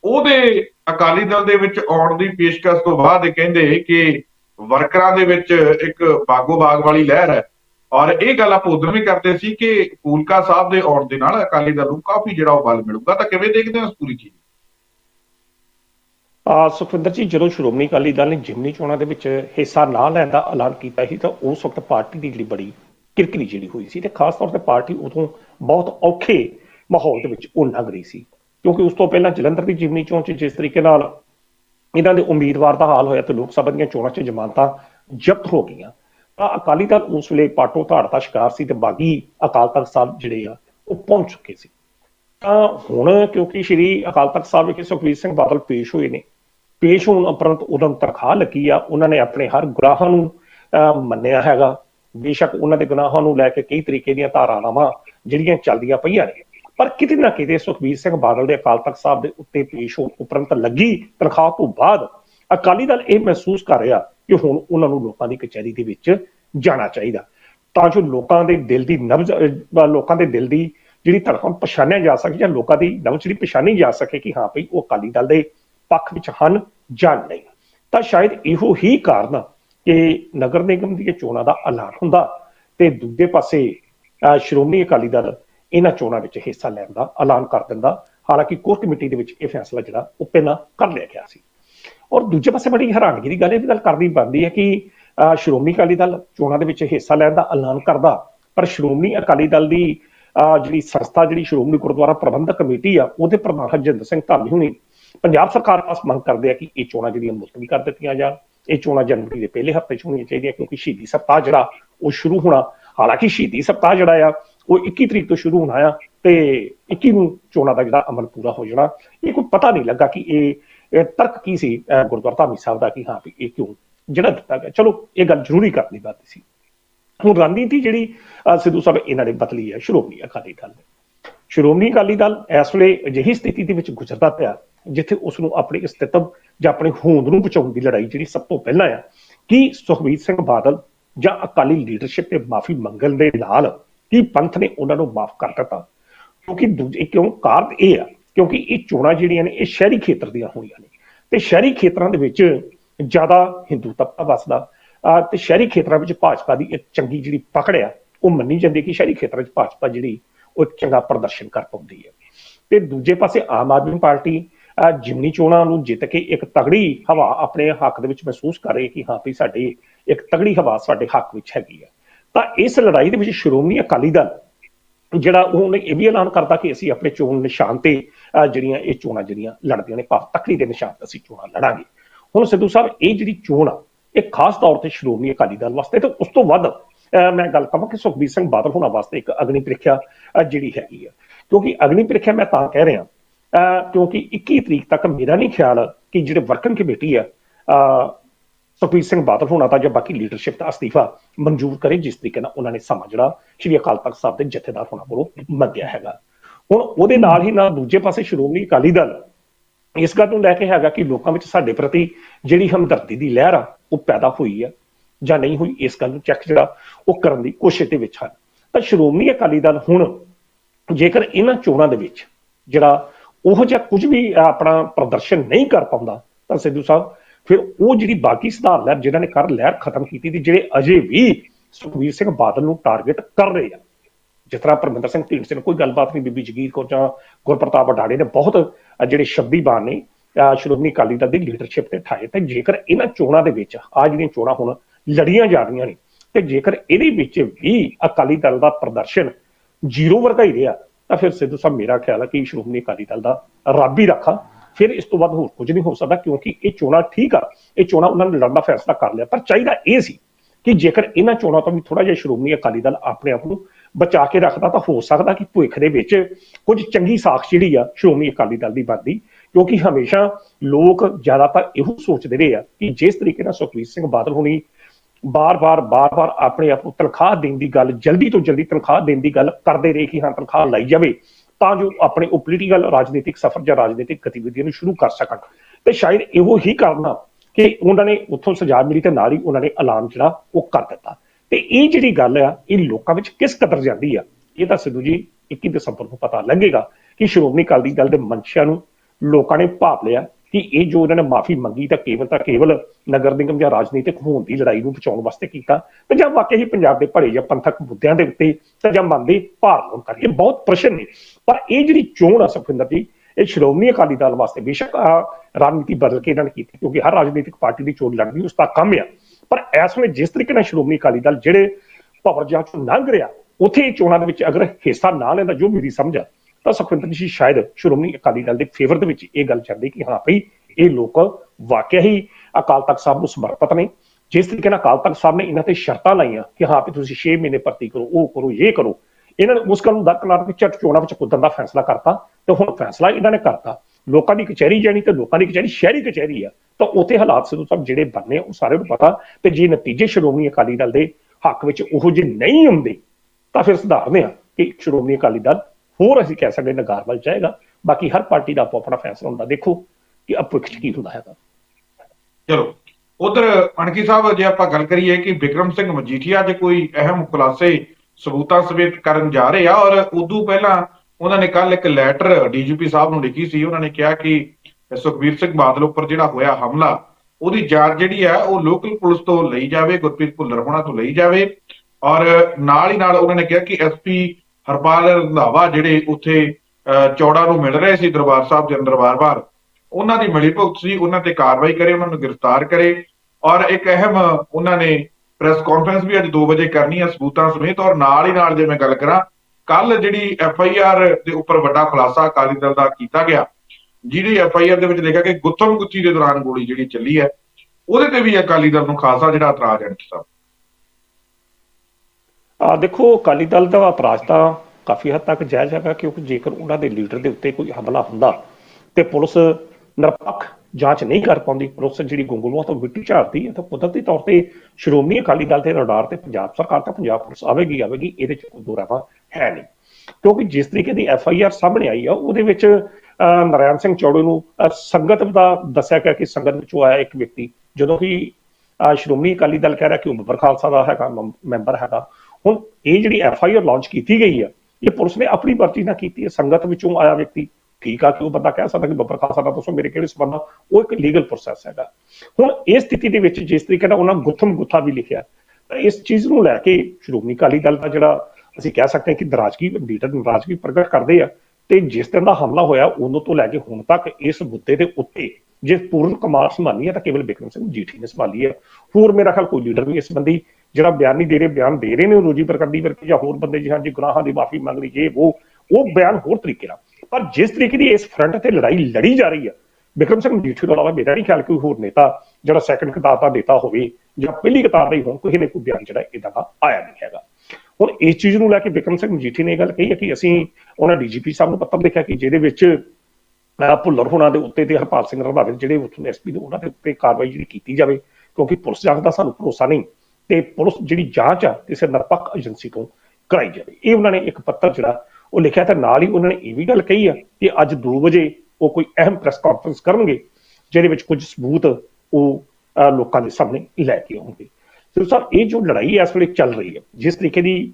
ਉਹਦੇ ਅਕਾਲੀ ਦਲ ਦੇ ਵਿੱਚ ਆਉਣ ਦੀ ਪੇਸ਼ਕਸ਼ ਤੋਂ ਬਾਅਦ ਇਹ ਕਹਿੰਦੇ ਕਿ ਵਰਕਰਾਂ ਦੇ ਵਿੱਚ ਇੱਕ ਬਾਗੋ ਬਾਗ ਵਾਲੀ ਲਹਿਰ ਹੈ। ਔਰ ਇਹ ਗੱਲ ਆਪਾਂ ਉਦੋਂ ਵੀ ਕਰਦੇ ਸੀ ਕਿ ਫੂਲਕਾ ਸਾਹਿਬ ਦੇ ਆਉਣ ਦੇ ਨਾਲ ਅਕਾਲੀ ਦਲ ਨੂੰ ਕਾਫੀ ਜਿਹੜਾ ਉਹ ਬਲ ਮਿਲੂਗਾ। ਤਾਂ ਕਿਵੇਂ ਦੇਖਦੇ ਹੋ ਇਸ ਪੂਰੀ ਚੀਜ਼? ਆ ਸੁਖਵਿੰਦਰ ਜੀ, ਜਦੋਂ ਸ਼੍ਰੋਮਣੀ ਅਕਾਲੀ ਦਲ ਨੇ ਜਿਮਨੀ ਚੋਣਾਂ ਦੇ ਵਿੱਚ ਹਿੱਸਾ ਨਾ ਲੈਣ ਦਾ ਐਲਾਨ ਕੀਤਾ ਸੀ, ਤਾਂ ਉਸ ਵਕਤ ਪਾਰਟੀ ਦੀ ਜਿਹੜੀ ਬੜੀ ਕਿਰਕਰੀ ਜਿਹੜੀ ਹੋਈ ਸੀ, ਤੇ ਖਾਸ ਤੌਰ ਤੇ ਪਾਰਟੀ ਉਦੋਂ ਬਹੁਤ ਔਖੇ ਮਾਹੌਲ ਦੇ ਵਿੱਚ ਉਹ ਲੰਘ ਰਹੀ ਸੀ। ਕਿਉਂਕਿ ਉਸ ਤੋਂ ਪਹਿਲਾਂ ਜਲੰਧਰ ਦੀ ਜਿਮਨੀ ਚੋਣ 'ਚ ਜਿਸ ਤਰੀਕੇ ਨਾਲ ਇਹਨਾਂ ਦੇ ਉਮੀਦਵਾਰ ਦਾ ਹਾਲ ਹੋਇਆ ਤੇ ਲੋਕ ਸਭਾ ਦੀਆਂ ਚੋਣਾਂ 'ਚ ਜ਼ਮਾਨਤਾਂ ਜ਼ਬਤ ਹੋ ਗਈਆਂ ਤਾਂ ਅਕਾਲੀ ਦਲ ਉਸ ਵੇਲੇ ਪਾਟੋ ਧਾੜ ਦਾ ਸ਼ਿਕਾਰ ਸੀ ਤੇ ਬਾਕੀ ਅਕਾਲ ਤਖਤ ਸਾਹਿਬ ਜਿਹੜੇ ਆ ਉਹ ਪਹੁੰਚ ਚੁੱਕੇ ਸੀ। ਤਾਂ ਹੁਣ ਕਿਉਂਕਿ ਸ਼੍ਰੀ ਅਕਾਲ ਤਖਤ ਸਾਹਿਬ ਵਿਖੇ ਸੁਖਬੀਰ ਸਿੰਘ ਬਾਦਲ ਪੇਸ਼ ਹੋਏ ਨੇ ਪੇਸ਼ ਹੋਣ ਉਪਰੰਤ ਉਹਨਾਂ ਨੂੰ ਤਨਖਾਹ ਲੱਗੀ ਆ ਉਹਨਾਂ ਨੇ ਆਪਣੇ ਹਰ ਗੁਨਾਹਾਂ ਨੂੰ ਅਹ, ਮੰਨਿਆ ਹੈਗਾ। ਬੇਸ਼ੱਕ ਉਹਨਾਂ ਦੇ ਗੁਨਾਹਾਂ ਨੂੰ ਲੈ ਕੇ ਕਈ ਤਰੀਕੇ ਦੀਆਂ ਧਾਰਾਵਾਂ ਜਿਹੜੀਆਂ ਚੱਲਦੀਆਂ ਪਈਆਂ ਨੇ। ਪਰ ਕਿਤੇ ਨਾ ਕਿਤੇ ਸੁਖਬੀਰ ਸਿੰਘ ਬਾਦਲ ਦੇ ਅਕਾਲ ਤਖਤ ਸਾਹਿਬ ਦੇ ਉੱਤੇ ਪੇਸ਼ ਹੋਣ ਉਪਰੰਤ ਲੱਗੀ ਤਨਖਾਹ ਤੋਂ ਬਾਅਦ ਅਕਾਲੀ ਦਲ ਇਹ ਮਹਿਸੂਸ ਕਰ ਰਿਹਾ ਕਿ ਹੁਣ ਉਹਨਾਂ ਨੂੰ ਲੋਕਾਂ ਦੀ ਕਚਹਿਰੀ ਦੇ ਵਿੱਚ ਜਾਣਾ ਚਾਹੀਦਾ। ਤਾਂ ਜੋ ਲੋਕਾਂ ਦੇ ਦਿਲ ਦੀ ਨਬਜ਼ ਲੋਕਾਂ ਦੇ ਦਿਲ ਦੀ ਜਿਹੜੀ ਧੜਕਣ ਪਛਾਣਿਆ ਜਾ ਸਕੇ ਜਾਂ ਲੋਕਾਂ ਦੀ ਨਬਜ਼ ਜਿਹੜੀ ਪਛਾਣੀ ਜਾ ਸਕੇ ਕਿ ਹਾਂ ਭਈ ਉਹ ਅਕਾਲੀ ਦਲ ਦੇ ਪੱਖ ਵਿੱਚ ਹਨ ਜਾਂ ਨਹੀਂ। ਤਾਂ ਸ਼ਾਇਦ ਇਹੋ ਹੀ ਕਾਰਨ ਕਿ ਨਗਰ ਨਿਗਮ ਦੀਆਂ ਚੋਣਾਂ ਦਾ ਐਲਾਨ ਹੁੰਦਾ ਤੇ ਦੂਜੇ ਪਾਸੇ ਸ਼੍ਰੋਮਣੀ ਅਕਾਲੀ ਦਲ ਇਹਨਾਂ ਚੋਣਾਂ ਵਿੱਚ ਹਿੱਸਾ ਲੈਣ ਦਾ ਐਲਾਨ ਕਰ ਦਿੰਦਾ ਹਾਲਾਂਕਿ ਕੋਰ ਕਮੇਟੀ ਦੇ ਵਿੱਚ ਇਹ ਫੈਸਲਾ ਜਿਹੜਾ ਉਹ ਪਹਿਲਾਂ ਕਰ ਲਿਆ ਗਿਆ ਸੀ। ਔਰ ਦੂਜੇ ਪਾਸੇ ਬੜੀ ਹੈਰਾਨਗੀ ਦੀ ਗੱਲ ਇਹ ਵੀ ਗੱਲ ਕਰਨੀ ਬਣਦੀ ਹੈ ਕਿ ਅਹ, ਸ਼੍ਰੋਮਣੀ ਅਕਾਲੀ ਦਲ ਚੋਣਾਂ ਦੇ ਵਿੱਚ ਹਿੱਸਾ ਲੈਣ ਦਾ ਐਲਾਨ ਕਰਦਾ ਪਰ ਸ਼੍ਰੋਮਣੀ ਅਕਾਲੀ ਦਲ ਦੀ ਅਹ, ਜਿਹੜੀ ਸੰਸਥਾ ਜਿਹੜੀ ਸ਼੍ਰੋਮਣੀ ਗੁਰਦੁਆਰਾ ਪ੍ਰਬੰਧਕ ਕਮੇਟੀ ਆ ਉਹਦੇ ਪ੍ਰਧਾਨ ਹਰਜਿੰਦਰ ਸਿੰਘ ਧਾਮੀ ਹੁਣੀ ਪੰਜਾਬ ਸਰਕਾਰ ਪਾਸ ਮੰਗ ਕਰਦੇ ਆ ਕਿ ਇਹ ਚੋਣਾਂ ਜਿਹੜੀਆਂ ਮੁਲਤਵੀ ਕਰ ਦਿੱਤੀਆਂ ਜਾਣ। ਇਹ ਚੋਣਾਂ ਜਨਵਰੀ ਦੇ ਪਹਿਲੇ ਹਫ਼ਤੇ 'ਚ ਹੋਣੀਆਂ ਚਾਹੀਦੀਆਂ ਕਿਉਂਕਿ ਸ਼ਹੀਦੀ ਸਪਤਾਹ ਜਿਹੜਾ ਉਹ ਸ਼ੁਰੂ ਹੋਣਾ ਹਾਲਾਂਕਿ ਸ਼ਹੀਦੀ ਸਪਤਾਹ ਜਿਹੜਾ ਆ ਉਹ 21 ਤਰੀਕ ਤੋਂ ਸ਼ੁਰੂ ਹੋਣਾ ਆ ਤੇ 21 ਨੂੰ ਚੋਣਾਂ ਦਾ ਜਿਹੜਾ ਅਮਲ ਪੂਰਾ ਹੋ ਜਾਣਾ, ਇਹ ਕੋਈ ਪਤਾ ਨਹੀਂ ਲੱਗਾ ਕਿ ਇਹ ਤਰਕ ਕੀ ਸੀ ਗੁਰਦੁਆਰਾ ਧਾਮੀ ਸਾਹਿਬ ਦਾ ਕਿ ਹਾਂ ਵੀ ਇਹ ਕਿਉਂ ਜਿਹੜਾ ਦਿੱਤਾ ਗਿਆ। ਚਲੋ, ਇਹ ਗੱਲ ਜ਼ਰੂਰੀ ਕਰਨੀ ਬਾਤ ਸੀ। ਹੁਣ ਰਣਨੀਤੀ ਜਿਹੜੀ ਸਿੱਧੂ ਸਾਹਿਬ ਇਹਨਾਂ ਨੇ ਬਦਲੀ ਹੈ ਸ਼੍ਰੋਮਣੀ ਅਕਾਲੀ ਦਲ ਨੇ। ਸ਼੍ਰੋਮਣੀ ਅਕਾਲੀ ਦਲ ਇਸ ਵੇਲੇ ਅਜਿਹੀ ਸਥਿਤੀ ਦੇ ਵਿੱਚ ਗੁਜ਼ਰਦਾ ਪਿਆ, ਜਿੱਥੇ ਉਸ ਨੂੰ ਆਪਣੇ ਅਸਤਿਤਵ ਜਾਂ ਆਪਣੇ ਹੋਂਦ ਨੂੰ ਬਚਾਉਣ ਦੀ ਲੜਾਈ ਜਿਹੜੀ ਸਭ ਤੋਂ ਪਹਿਲਾਂ ਆ, ਕਿ ਸੁਖਬੀਰ ਸਿੰਘ ਬਾਦਲ ਜਾਂ ਅਕਾਲੀ ਲੀਡਰਸ਼ਿਪ ਤੇ ਮਾਫੀ ਮੰਗਣ ਦੇ ਨਾਲ ਕੀ ਪੰਥ ਨੇ ਉਹਨਾਂ ਨੂੰ ਮਾਫ ਕਰ ਦਿੱਤਾ। ਕਿਉਂਕਿ ਦੂਜੇ ਕਿਉਂ? ਕਾਰਨ ਇਹ ਆ, ਕਿਉਂਕਿ ਇਹ ਚੋਣਾਂ ਜਿਹੜੀਆਂ ਨੇ, ਇਹ ਸ਼ਹਿਰੀ ਖੇਤਰ ਦੀਆਂ ਹੋਈਆਂ ਨੇ। ਤੇ ਸ਼ਹਿਰੀ ਖੇਤਰਾਂ ਦੇ ਵਿੱਚ ਜ਼ਿਆਦਾ ਹਿੰਦੂ ਤਬਕਾ ਵਸਦਾ ਅਹ ਤੇ ਸ਼ਹਿਰੀ ਖੇਤਰਾਂ ਵਿੱਚ ਭਾਜਪਾ ਦੀ ਇੱਕ ਚੰਗੀ ਜਿਹੜੀ ਪਕੜ ਆ, ਉਹ ਮੰਨੀ ਜਾਂਦੀ ਹੈ ਕਿ ਸ਼ਹਿਰੀ ਖੇਤਰਾਂ ਵਿੱਚ ਭਾਜਪਾ ਜਿਹੜੀ, ਉਹ ਚੰਗਾ ਪ੍ਰਦਰਸ਼ਨ ਕਰ ਪਾਉਂਦੀ ਹੈ। ਤੇ ਦੂਜੇ ਪਾਸੇ ਆਮ ਆਦਮੀ ਪਾਰਟੀ ਜਿਮਨੀ ਚੋਣਾਂ ਨੂੰ ਜਿੱਤ ਕੇ ਇੱਕ ਤਗੜੀ ਹਵਾ ਆਪਣੇ ਹੱਕ ਦੇ ਵਿੱਚ ਮਹਿਸੂਸ ਕਰ ਰਹੀ ਹੈ ਕਿ ਹਾਂ ਵੀ ਸਾਡੀ ਇੱਕ ਤਗੜੀ ਹਵਾ ਸਾਡੇ ਹੱਕ ਵਿੱਚ ਹੈਗੀ ਹੈ। ਤਾਂ ਇਸ ਲੜਾਈ ਦੇ ਵਿੱਚ ਸ਼੍ਰੋਮਣੀ ਅਕਾਲੀ ਦਲ, ਜਿਹੜਾ ਉਹਨੇ ਇਹ ਵੀ ਐਲਾਨ ਕਰਤਾ ਕਿ ਅਸੀਂ ਆਪਣੇ ਚੋਣ ਨਿਸ਼ਾਨ ਤੇ ਜਿਹੜੀਆਂ ਇਹ ਚੋਣਾਂ ਜਿਹੜੀਆਂ ਲੜਦੀਆਂ ਨੇ, ਭਾਵ ਤਕੜੀ ਦੇ ਨਿਸ਼ਾਨ ਤੇ ਅਸੀਂ ਚੋਣਾਂ ਲੜਾਂਗੇ। ਹੁਣ ਸਿੱਧੂ ਸਾਹਿਬ, ਇਹ ਜਿਹੜੀ ਚੋਣ ਆ, ਇਹ ਖਾਸ ਤੌਰ ਤੇ ਸ਼੍ਰੋਮਣੀ ਅਕਾਲੀ ਦਲ ਵਾਸਤੇ ਤੇ ਉਸ ਤੋਂ ਵੱਧ ਅਹ ਮੈਂ ਗੱਲ ਕਰਾਂ ਕਿ ਸੁਖਬੀਰ ਸਿੰਘ ਬਾਦਲ ਹੋਣਾ ਵਾਸਤੇ ਇੱਕ ਅਗਨੀ ਪ੍ਰੀਖਿਆ ਜਿਹੜੀ ਹੈਗੀ ਆ। ਕਿਉਂਕਿ ਅਗਨੀ ਪ੍ਰੀਖਿਆ ਮੈਂ ਤਾਂ ਕਹਿ ਰਿਹਾ ਕਿਉਂਕਿ 21 ਤਰੀਕ ਤੱਕ ਮੇਰਾ ਨਹੀਂ ਖਿਆਲ ਕਿ ਜਿਹੜੇ ਵਰਕਿੰਗ ਕਮੇਟੀ ਆ ਸੁਖਬੀਰ ਸਿੰਘ ਬਾਦਲ ਹੋਣਾ ਤਾਂ ਜਾਂ ਬਾਕੀ ਲੀਡਰਸ਼ਿਪ ਦਾ ਅਸਤੀਫਾ ਮਨਜ਼ੂਰ ਕਰੇ, ਜਿਸ ਤਰੀਕੇ ਨਾਲ ਉਹਨਾਂ ਨੇ ਸਮਾਂ ਜਿਹੜਾ ਸ਼੍ਰੀ ਅਕਾਲ ਤਖਤ ਸਾਹਿਬ ਦੇ ਜਥੇਦਾਰ ਹੋਣਾ ਵੱਲੋਂ ਮੰਗਿਆ ਹੈਗਾ। ਹੁਣ ਉਹਦੇ ਨਾਲ ਹੀ ਨਾਲ ਦੂਜੇ ਪਾਸੇ ਸ਼੍ਰੋਮਣੀ ਅਕਾਲੀ ਦਲ ਇਸ ਗੱਲ ਨੂੰ ਲੈ ਕੇ ਹੈਗਾ ਕਿ ਲੋਕਾਂ ਵਿੱਚ ਸਾਡੇ ਪ੍ਰਤੀ ਜਿਹੜੀ ਹਮਦਰਦੀ ਦੀ ਲਹਿਰ ਆ, ਉਹ ਪੈਦਾ ਹੋਈ ਆ ਜਾਂ ਨਹੀਂ ਹੋਈ, ਇਸ ਗੱਲ ਨੂੰ ਚੈੱਕ ਜਿਹੜਾ ਉਹ ਕਰਨ ਦੀ ਕੋਸ਼ਿਸ਼ ਦੇ ਵਿੱਚ ਹਨ। ਤਾਂ ਸ਼੍ਰੋਮਣੀ ਅਕਾਲੀ ਦਲ ਹੁਣ ਜੇਕਰ ਇਹਨਾਂ ਚੋਣਾਂ ਦੇ ਵਿੱਚ ਜਿਹੜਾ ਉਹ ਜਿਹਾ ਕੁਝ ਵੀ ਆਪਣਾ ਪ੍ਰਦਰਸ਼ਨ ਨਹੀਂ ਕਰ ਪਾਉਂਦਾ, ਤਾਂ ਸਿੱਧੂ ਸਾਹਿਬ ਫਿਰ ਉਹ ਜਿਹੜੀ ਬਾਕੀ ਸੁਧਾਰ ਲਹਿਰ ਜਿਨ੍ਹਾਂ ਨੇ ਕਰ ਲਹਿਰ ਖਤਮ ਕੀਤੀ ਦੀ ਜਿਹੜੇ ਅਜੇ ਵੀ ਸੁਖਬੀਰ ਸਿੰਘ ਬਾਦਲ ਨੂੰ ਟਾਰਗੇਟ ਕਰ ਰਹੇ ਆ। ਜਿਸ ਤਰ੍ਹਾਂ ਪਰਮਿੰਦਰ ਸਿੰਘ ਢੀਂਡਸੇ ਨੂੰ ਕੋਈ ਗੱਲਬਾਤ ਨਹੀਂ, ਬੀਬੀ ਜਗੀਰ ਕੌਰ ਜਾਂ ਗੁਰਪ੍ਰਤਾਪ ਅਡਾੜੇ ਨੇ ਬਹੁਤ ਜਿਹੜੇ ਸ਼ਬਦੀ ਬਾਣ ਨੇ ਸ਼੍ਰੋਮਣੀ ਅਕਾਲੀ ਦਲ ਦੀ ਲੀਡਰਸ਼ਿਪ ਤੇ ਠਾਏ। ਤੇ ਜੇਕਰ ਇਹਨਾਂ ਚੋਣਾਂ ਦੇ ਵਿੱਚ ਆ ਜਿਹੜੀਆਂ ਚੋਣਾਂ ਹੁਣ ਲੜੀਆਂ ਜਾ ਰਹੀਆਂ ਨੇ, ਤੇ ਜੇਕਰ ਇਹਦੇ ਵਿੱਚ ਵੀ ਅਕਾਲੀ ਦਲ ਦਾ ਪ੍ਰਦਰਸ਼ਨ ਜ਼ੀਰੋ ਵਰਗਾ ਹੀ ਰਿਹਾ, ਤਾਂ ਫਿਰ ਸਿੱਧੂ ਸਾਹਿਬ ਮੇਰਾ ਖਿਆਲ ਹੈ ਕਿ ਸ਼੍ਰੋਮਣੀ ਅਕਾਲੀ ਦਲ ਦਾ ਰੱਬ ਹੀ ਰੱਖਾ। ਫਿਰ ਇਸ ਤੋਂ ਬਾਅਦ ਹੋਰ ਕੁਝ ਨਹੀਂ ਹੋ ਸਕਦਾ ਕਿਉਂਕਿ ਇਹ ਚੋਣਾਂ ਠੀਕ ਆ, ਇਹ ਚੋਣਾਂ ਉਹਨਾਂ ਨੇ ਲੜਨ ਦਾ ਫੈਸਲਾ ਕਰ ਲਿਆ। ਪਰ ਚਾਹੀਦਾ ਇਹ ਸੀ ਕਿ ਜੇਕਰ ਇਹਨਾਂ ਚੋਣਾਂ ਤੋਂ ਵੀ ਥੋੜਾ ਜਿਹਾ ਸ਼੍ਰੋਮਣੀ ਅਕਾਲੀ ਦਲ ਆਪਣੇ ਆਪ ਨੂੰ ਬਚਾ ਕੇ ਰੱਖਦਾ ਤਾਂ ਹੋ ਸਕਦਾ ਕਿ ਭੁੱਖ ਦੇ ਵਿੱਚ ਕੁਝ ਚੰਗੀ ਸਾਖ ਜਿਹੜੀ ਆ ਸ਼੍ਰੋਮਣੀ ਅਕਾਲੀ ਦਲ ਦੀ ਬਣਦੀ, ਕਿਉਂਕਿ ਹਮੇਸ਼ਾ ਲੋਕ ਜ਼ਿਆਦਾਤਰ ਇਹੋ ਸੋਚਦੇ ਰਹੇ ਆ ਕਿ ਜਿਸ ਤਰੀਕੇ ਨਾਲ ਸੁਖਬੀਰ ਸਿੰਘ ਬਾਦਲ ਹੁਣੀ ਬਾਰ-ਬਾਰ ਬਾਰ-ਬਾਰ ਆਪਣੇ ਆਪ ਨੂੰ ਤਨਖਾਹ ਦੇਣ ਦੀ ਗੱਲ, ਜਲਦੀ ਤੋਂ ਜਲਦੀ ਤਨਖਾਹ ਦੇਣ ਦੀ ਗੱਲ ਕਰਦੇ ਰਹੇ ਕਿ ਹਾਂ ਤਨਖਾਹ ਲਈ ਜਾਵੇ। ਤਾਂ ਜੋ ਆਪਣੇ ਉਹ ਪੋਲੀਟੀਕਲ ਰਾਜਨੀਤਿਕ ਸਫ਼ਰ ਜਾਂ ਰਾਜਨੀਤਿਕ ਗਤੀਵਿਧੀਆਂ ਨੂੰ ਸ਼ੁਰੂ ਕਰ ਸਕਣ। ਤੇ ਸ਼ਾਇਦ ਇਹੋ ਹੀ ਕਰਨਾ ਕਿ ਉਹਨਾਂ ਨੇ ਉੱਥੋਂ ਸਜ਼ਾ ਮਿਲੀ ਤੇ ਨਾਲ ਹੀ ਉਹਨਾਂ ਨੇ ਐਲਾਨ ਜਿਹੜਾ ਉਹ ਕਰ ਦਿੱਤਾ। ਤੇ ਇਹ ਜਿਹੜੀ ਗੱਲ ਆ, ਇਹ ਲੋਕਾਂ ਵਿੱਚ ਕਿਸ ਕਦਰ ਜਾਂਦੀ ਆ? ਇਹ ਤਾਂ ਸਿੱਧੂ ਜੀ 21 ਦਸੰਬਰ ਨੂੰ ਪਤਾ ਲੱਗੇਗਾ ਕਿ ਸ਼੍ਰੋਮਣੀ ਅਕਾਲੀ ਦਲ ਦੇ ਮਨਸ਼ਾ ਨੂੰ ਲੋਕਾਂ ਨੇ ਭਾਪ ਲਿਆ ਕਿ ਇਹ ਜੋ ਉਹਨਾਂ ਨੇ ਮਾਫੀ ਮੰਗੀ ਤਾਂ ਕੇਵਲ ਤਾਂ ਕੇਵਲ ਨਗਰ ਨਿਗਮ ਜਾਂ ਰਾਜਨੀਤਿਕ ਹੋਣ ਦੀ ਲੜਾਈ ਨੂੰ ਬਚਾਉਣ ਵਾਸਤੇ ਕੀਤਾ ਤੇ ਜਾਂ ਵਾਕਈ ਹੀ ਪੰਜਾਬ ਦੇ ਭੜੇ ਜਾਂ ਪੰਥਕ ਮੁੱਦਿਆਂ ਦੇ ਉੱਤੇ ਤਾਂ ਜਾਂ ਮਨ ਦੇ ਭਾਰ ਲਾਉਣ ਕਰਕੇ। ਬਹੁਤ ਪ੍ਰਸ਼ਨ ਨੇ। ਪਰ ਇਹ ਜਿਹੜੀ ਚੋਣ ਆ ਸੁਖਵਿੰਦਰ ਜੀ, ਇਹ ਸ਼੍ਰੋਮਣੀ ਅਕਾਲੀ ਦਲ ਵਾਸਤੇ ਬੇਸ਼ੱਕ ਆਹ ਰਾਜਨੀਤੀ ਬਦਲ ਕੇ ਇਹਨਾਂ ਨੇ ਕੀਤੀ, ਕਿਉਂਕਿ ਹਰ ਰਾਜਨੀਤਿਕ ਪਾਰਟੀ ਦੀ ਚੋਣ ਲੜਨੀ ਉਸ ਦਾ ਕੰਮ ਆ। ਪਰ ਇਸ ਵੇਲੇ ਜਿਸ ਤਰੀਕੇ ਨਾਲ ਸ਼੍ਰੋਮਣੀ ਅਕਾਲੀ ਦਲ ਜਿਹੜੇ ਭਵਰ ਜਾ ਚੋਂ ਲੰਘ ਰਿਹਾ, ਉਥੇ ਚੋਣਾਂ ਦੇ ਵਿੱਚ ਅਗਰ ਹਿੱਸਾ ਨਾ ਲੈਂਦਾ, ਜੋ ਮੇਰੀ ਸਮਝ ਆ, ਤਾਂ ਸੁਖਵਿੰਦਰ ਜੀ ਸ਼ਾਇਦ ਸ਼੍ਰੋਮਣੀ ਅਕਾਲੀ ਦਲ ਦੇ ਫੇਵਰ ਦੇ ਵਿੱਚ ਇਹ ਗੱਲ ਚੱਲਦੀ ਕਿ ਹਾਂ ਭਈ ਇਹ ਲੋਕ ਵਾਕਿਆ ਹੀ ਅਕਾਲ ਤਖਤ ਸਾਹਿਬ ਨੂੰ ਸਮਰਪਿਤ ਨੇ। ਜਿਸ ਤਰੀਕੇ ਨਾਲ ਅਕਾਲ ਤਖਤ ਸਾਹਿਬ ਨੇ ਇਹਨਾਂ ਤੇ ਸ਼ਰਤਾਂ ਲਾਈਆਂ ਕਿ ਹਾਂ ਵੀ ਤੁਸੀਂ 6 ਮਹੀਨੇ ਭਰਤੀ ਕਰੋ, ਉਹ ਕਰੋ, ਇਹ ਕਰੋ ਇਹਨਾਂ ਨੇ ਉਸ ਗੱਲ ਨੂੰ ਦਰਕਨਾਰ ਵਿੱਚ ਝਟ ਚੋਣਾਂ ਵਿੱਚ ਕੁੱਦਣ ਦਾ ਫੈਸਲਾ ਕਰਤਾ ਤੇ ਹੁਣ ਫੈਸਲਾ ਇਹਨਾਂ ਨੇ ਕਰਤਾ। ਲੋਕਾਂ ਦੀ ਕਚਹਿਰੀ ਜਾਣੀ ਤੇ ਲੋਕਾਂ ਦੀ ਕਚਹਿਰੀ ਸ਼ਹਿਰੀ ਕਚਹਿਰੀ ਆ, ਤਾਂ ਉੱਥੇ ਹਾਲਾਤ ਸਿੱਧੂ ਸਾਹਿਬ ਜਿਹੜੇ ਬਣਨੇ ਉਹ ਸਾਰਿਆਂ ਨੂੰ ਪਤਾ ਤੇ ਜੇ ਨਤੀਜੇ ਸ਼੍ਰੋਮਣੀ ਅਕਾਲੀ ਦਲ ਦੇ ਹੱਕ ਵਿੱਚ ਉਹੋ ਜਿਹੇ ਨਹੀਂ ਹੁੰਦੇ, ਤਾਂ ਫਿਰ ਸੁਧਾਰਨੇ ਆ ਕਿ ਸ਼੍ਰੋਮਣੀ ਅਕਾਲੀ ਦਲ ਹੋਰ ਅਸੀਂ ਕਹਿ ਸਕਦੇ ਨਗਾਰ ਵੱਲ ਜਾਏਗਾ। ਬਾਕੀ ਹਰ ਪਾਰਟੀ ਦਾ ਆਪੋ ਆਪਣਾ ਫੈਸਲਾ ਹੁੰਦਾ, ਦੇਖੋ ਕਿ ਅਪਵਿਕਸ਼ ਕੀ ਹੁੰਦਾ ਹੈਗਾ। ਚਲੋ, ਉਧਰ ਅਣਕੀ ਸਾਹਿਬ, ਜੇ ਆਪਾਂ ਗੱਲ ਕਰੀਏ ਕਿ ਵਿਕਰਮ ਸਿੰਘ ਮਜੀਠੀਆ ਜੇ ਕੋਈ ਅਹਿਮ ਖੁਲਾਸੇ ਸਬੂਤਾਂ ਸਮੇਤ ਕਰਨ ਜਾ ਰਹੇ ਆ ਔਰ ਉਦੋਂ ਪਹਿਲਾਂ ਉਹਨਾਂ ਨੇ ਕੱਲ ਇੱਕ ਲੈਟਰ ਡੀਜੀਪੀ ਸਾਹਿਬ ਨੂੰ ਲਿਖੀ ਸੀ ਉਹਨਾਂ ਨੇ ਕਿਹਾ ਕਿ ਸੁਖਬੀਰ ਸਿੰਘ ਬਾਦਲ ਉੱਪਰ ਜਿਹੜਾ ਹੋਇਆ ਹਮਲਾ ਉਹਦੀ ਜਾਂਚ ਜਿਹੜੀ ਹੈ ਉਹ ਲੋਕਲ ਪੁਲਿਸ ਤੋਂ ਲਈ ਜਾਵੇ ਗੁਰਪ੍ਰੀਤ ਭੁੱਲਰ ਹੋਣਾ ਤੋਂ ਲਈ ਜਾਵੇ ਔਰ ਨਾਲ ਹੀ ਨਾਲ ਉਹਨਾਂ ਨੇ ਕਿਹਾ ਕਿ ਐਸਪੀ ਹਰਪਾਲ ਰੰਧਾਵਾ ਜਿਹੜੇ ਉੱਥੇ ਅਹ, ਚੌੜਾ ਨੂੰ ਮਿਲ ਰਹੇ ਸੀ ਦਰਬਾਰ ਸਾਹਿਬ ਦੇ ਅੰਦਰ ਵਾਰ-ਵਾਰ ਉਹਨਾਂ ਦੀ ਮਿਲੀ ਭੁਗਤ ਸੀ ਉਹਨਾਂ ਤੇ ਕਾਰਵਾਈ ਕਰੇ ਉਹਨਾਂ ਨੂੰ ਗ੍ਰਿਫਤਾਰ ਕਰੇ ਔਰ ਇੱਕ ਅਹਿਮ ਉਹਨਾਂ ਨੇ ਪ੍ਰੈਸ ਕਾਨਫਰੰਸ ਵੀ ਅੱਜ 2 ਵਜੇ ਕਰਨੀ ਹੈ ਸਬੂਤਾਂ ਸਮੇਤ ਔਰ ਨਾਲ ਹੀ ਨਾਲ ਜੇ ਮੈਂ ਗੱਲ ਕਰਾਂ ਕੱਲ ਜਿਹੜੀ ਐਫ ਆਈ ਆਰ ਦੇ ਉੱਪਰ ਵੱਡਾ ਖੁਲਾਸਾ ਅਕਾਲੀ ਦਲ ਦਾ ਕੀਤਾ ਗਿਆ ਜਿਹੜੀ ਐਫ ਆਈ ਆਰ ਦੇ ਵਿੱਚ ਲਿਖਿਆ ਕਿ ਗੁੱਥਮ ਗੁੱਥੀ ਦੇ ਦੌਰਾਨ ਗੋਲੀ ਜਿਹੜੀ ਚੱਲੀ ਹੈ, ਉਹਦੇ ਤੇ ਵੀ ਅਕਾਲੀ ਦਲ ਨੂੰ ਖਾਸਾ ਜਿਹੜਾ ਇਤਰਾਜ਼ ਹੈ ਸਾਹਿਬ। ਆ ਦੇਖੋ, ਅਕਾਲੀ ਦਲ ਦਾ ਅਪਰਾਧ ਤਾਂ ਕਾਫੀ ਹੱਦ ਤੱਕ ਜਾਇਜ਼ ਹੈਗਾ, ਕਿਉਂਕਿ ਜੇਕਰ ਉਹਨਾਂ ਦੇ ਲੀਡਰ ਦੇ ਉੱਤੇ ਕੋਈ ਹਮਲਾ ਹੁੰਦਾ ਤੇ ਪੁਲਿਸ ਨਿਰਪੱਖ ਜਾਂਚ ਨਹੀਂ ਕਰ ਪਾਉਂਦੀ। ਪੁਲਿਸ ਜਿਹੜੀ ਗੁੰਗਲੂਆਂ ਤੋਂ ਮਿੱਟੀ ਝਾੜਦੀ ਹੈ ਤਾਂ ਕੁਦਰਤੀ ਤੌਰ ਤੇ ਸ਼੍ਰੋਮਣੀ ਅਕਾਲੀ ਦਲ ਦੇ ਰਡਾਰ ਤੇ ਪੰਜਾਬ ਸਰਕਾਰ ਤਾਂ ਪੰਜਾਬ ਪੁਲਿਸ ਆਵੇਗੀ ਆਵੇਗੀ ਇਹਦੇ ਚ ਕੋਈ ਦੋ ਰਾਵਾ ਹੈ ਨਹੀਂ। ਕਿਉਂਕਿ ਜਿਸ ਤਰੀਕੇ ਦੀ ਐਫ ਆਈ ਆਰ ਸਾਹਮਣੇ ਆਈ ਆ ਉਹਦੇ ਵਿੱਚ ਅਹ, ਨਾਰਾਇਣ ਸਿੰਘ ਚੌੜੇ ਨੂੰ ਸੰਗਤ ਦਾ ਦੱਸਿਆ ਗਿਆ ਕਿ ਸੰਗਤ ਵਿੱਚੋਂ ਆਇਆ ਇੱਕ ਵਿਅਕਤੀ ਜਦੋਂ ਕਿ ਅਹ, ਸ਼੍ਰੋਮਣੀ ਅਕਾਲੀ ਦਲ ਕਹਿ ਰਿਹਾ ਕਿ ਉਹ ਬੱਬਰ ਖਾਲਸਾ ਦਾ ਹੈਗਾ ਮੈਂਬਰ ਹੈਗਾ। ਹੁਣ ਇਹ ਜਿਹੜੀ ਐਫ ਆਈ ਆਰ ਲਾਂਚ ਕੀਤੀ ਗਈ ਹੈ ਇਹ ਪੁਲਿਸ ਨੇ ਆਪਣੀ ਮਰਜ਼ੀ ਨਾਲ ਕੀਤੀ ਹੈ ਸੰਗਤ ਵਿੱਚੋਂ ਆਇਆ ਵਿਅਕਤੀ ਠੀਕ ਆ ਕਿ ਉਹ ਬੰਦਾ ਕਹਿ ਸਕਦਾ ਕਿ ਬੱਬਰ ਖਾਲਸਾ ਨਾਲ ਦੱਸੋ ਮੇਰੇ ਕਿਹੜੇ ਸਬੰਧ ਆ? ਉਹ ਇੱਕ ਲੀਗਲ ਪ੍ਰੋਸੈਸ ਹੈਗਾ। ਹੁਣ ਇਸ ਸਥਿਤੀ ਦੇ ਵਿੱਚ ਜਿਸ ਤਰੀਕੇ ਨਾਲ ਉਹਨਾਂ ਗੁੱਥਮ ਗੁੱਥਾ ਵੀ ਲਿਖਿਆ, ਤਾਂ ਇਸ ਚੀਜ਼ ਨੂੰ ਲੈ ਕੇ ਸ਼੍ਰੋਮਣੀ ਅਕਾਲੀ ਦਲ ਦਾ ਜਿਹੜਾ ਅਸੀਂ ਕਹਿ ਸਕਦੇ ਹਾਂ ਕਿ ਨਾਰਾਜ਼ਗੀ ਲੀਡਰ ਨਾਰਾਜ਼ਗੀ ਪ੍ਰਗਟ ਕਰਦੇ ਆ ਤੇ ਜਿਸ ਦਿਨ ਦਾ ਹਮਲਾ ਹੋਇਆ ਉਦੋਂ ਤੋਂ ਲੈ ਕੇ ਹੁਣ ਤੱਕ ਇਸ ਮੁੱਦੇ ਦੇ ਉੱਤੇ ਜੇ ਪੂਰਨ ਕੁਮਾਰ ਸੰਭਾਲੀ ਹੈ ਤਾਂ ਕੇਵਲ ਬਿਕਰਮ ਸਿੰਘ ਜੀਠੀ ਨੇ ਸੰਭਾਲੀ ਹੈ। ਹੋਰ ਮੇਰਾ ਖਿਆਲ ਕੋਈ ਲੀਡਰ ਨਹੀਂ ਇਸ ਸੰਬੰਧੀ। ਜਿਹੜਾ ਬਿਆਨ ਨਹੀਂ ਦੇ ਰਹੇ, ਬਿਆਨ ਦੇ ਰਹੇ ਨੇ ਉਹ ਰੋਜੀ ਪ੍ਰਕਰਦੀ ਵਰਗੇ ਜਾਂ ਹੋਰ ਬੰਦੇ ਜਿਹਨਾਂ ਹਾਂਜੀ ਗੁਨਾਹਾਂ ਦੀ ਮਾਫੀ ਮੰਗ ਲਈ ਇਹ ਉਹ ਉਹ ਬਿਆਨ ਹੋਰ ਤਰੀਕੇ ਨਾਲ ਪਰ ਜਿਸ ਤਰੀਕੇ ਦੀ ਇਸ ਫਰੰਟ ਤੇ ਲੜਾਈ ਲੜੀ ਜਾ ਰਹੀ ਹੈ ਬਿਕਰਮ ਸਿੰਘ ਮਜੀਠੀ ਤੋਂ ਇਲਾਵਾ ਮੇਰਾ ਨਹੀਂ ਖਿਆਲ ਕੋਈ ਹੋਰ ਨੇਤਾ ਜਿਹੜਾ ਸੈਕੰਡ ਕਤਾਰ ਦਾ ਨੇਤਾ ਹੋਵੇ ਜਾਂ ਪਹਿਲੀ ਕਤਾਰ ਦਾ ਹੀ ਹੋਣ, ਕੋਈ ਨੇ ਕੋਈ ਬਿਆਨ ਜਿਹੜਾ ਇਦਾਂ ਦਾ ਆਇਆ ਨਹੀਂ ਹੈਗਾ। ਹੁਣ ਇਸ ਚੀਜ਼ ਨੂੰ ਲੈ ਕੇ ਬਿਕਰਮ ਸਿੰਘ ਮਜੀਠੀ ਨੇ ਇਹ ਗੱਲ ਕਹੀ ਹੈ ਕਿ ਅਸੀਂ ਉਹਨਾਂ ਡੀਜੀਪੀ ਸਾਹਿਬ ਨੂੰ ਪੱਤਰ ਲਿਖਿਆ ਕਿ ਜਿਹਦੇ ਵਿੱਚ, ਅਹ, ਭੁੱਲਰ ਹੋਣਾ ਦੇ ਉੱਤੇ ਤੇ ਹਰਪਾਲ ਸਿੰਘ ਰੰਧਾਵੇ ਜਿਹੜੇ ਉੱਥੋਂ ਐਸਪੀ ਦੇ ਉਹਨਾਂ ਦੇ ਉੱਤੇ ਕਾਰਵਾਈ ਜਿਹੜੀ ਕੀਤੀ ਜਾਵੇ, ਕਿਉਂਕਿ ਪੁਲਿਸ ਜਾਂਚ ਦਾ ਸਾਨੂੰ ਭਰੋਸਾ ਨਹੀਂ ਤੇ ਪੁਲਿਸ ਜਿਹੜੀ ਜਾਂਚ ਆ ਕਿਸੇ ਨਿਰਪੱਖ ਏਜੰਸੀ ਤੋਂ ਕਰਾਈ ਜਾਵੇ। ਇਹ ਉਹਨਾਂ ਨੇ ਇੱਕ ਪੱਤਰ ਜਿਹੜਾ ਉਹ ਲਿਖਿਆ ਤੇ ਨਾਲ ਹੀ ਉਹਨਾਂ ਨੇ ਇਹ ਵੀ ਗੱਲ ਕਹੀ ਆ ਕਿ ਅੱਜ 2 ਵਜੇ ਉਹ ਕੋਈ ਅਹਿਮ ਪ੍ਰੈਸ ਕਾਨਫਰੰਸ ਕਰਨਗੇ ਜਿਹਦੇ ਵਿੱਚ ਕੁਝ ਸਬੂਤ ਉਹ ਲੋਕਾਂ ਦੇ ਸਾਹਮਣੇ ਲੈ ਕੇ ਆਉਣਗੇ। ਤੇ ਸਰ ਇਹ ਜੋ ਲੜਾਈ ਇਸ ਵੇਲੇ ਚੱਲ ਰਹੀ ਹੈ ਜਿਸ ਤਰੀਕੇ ਦੀ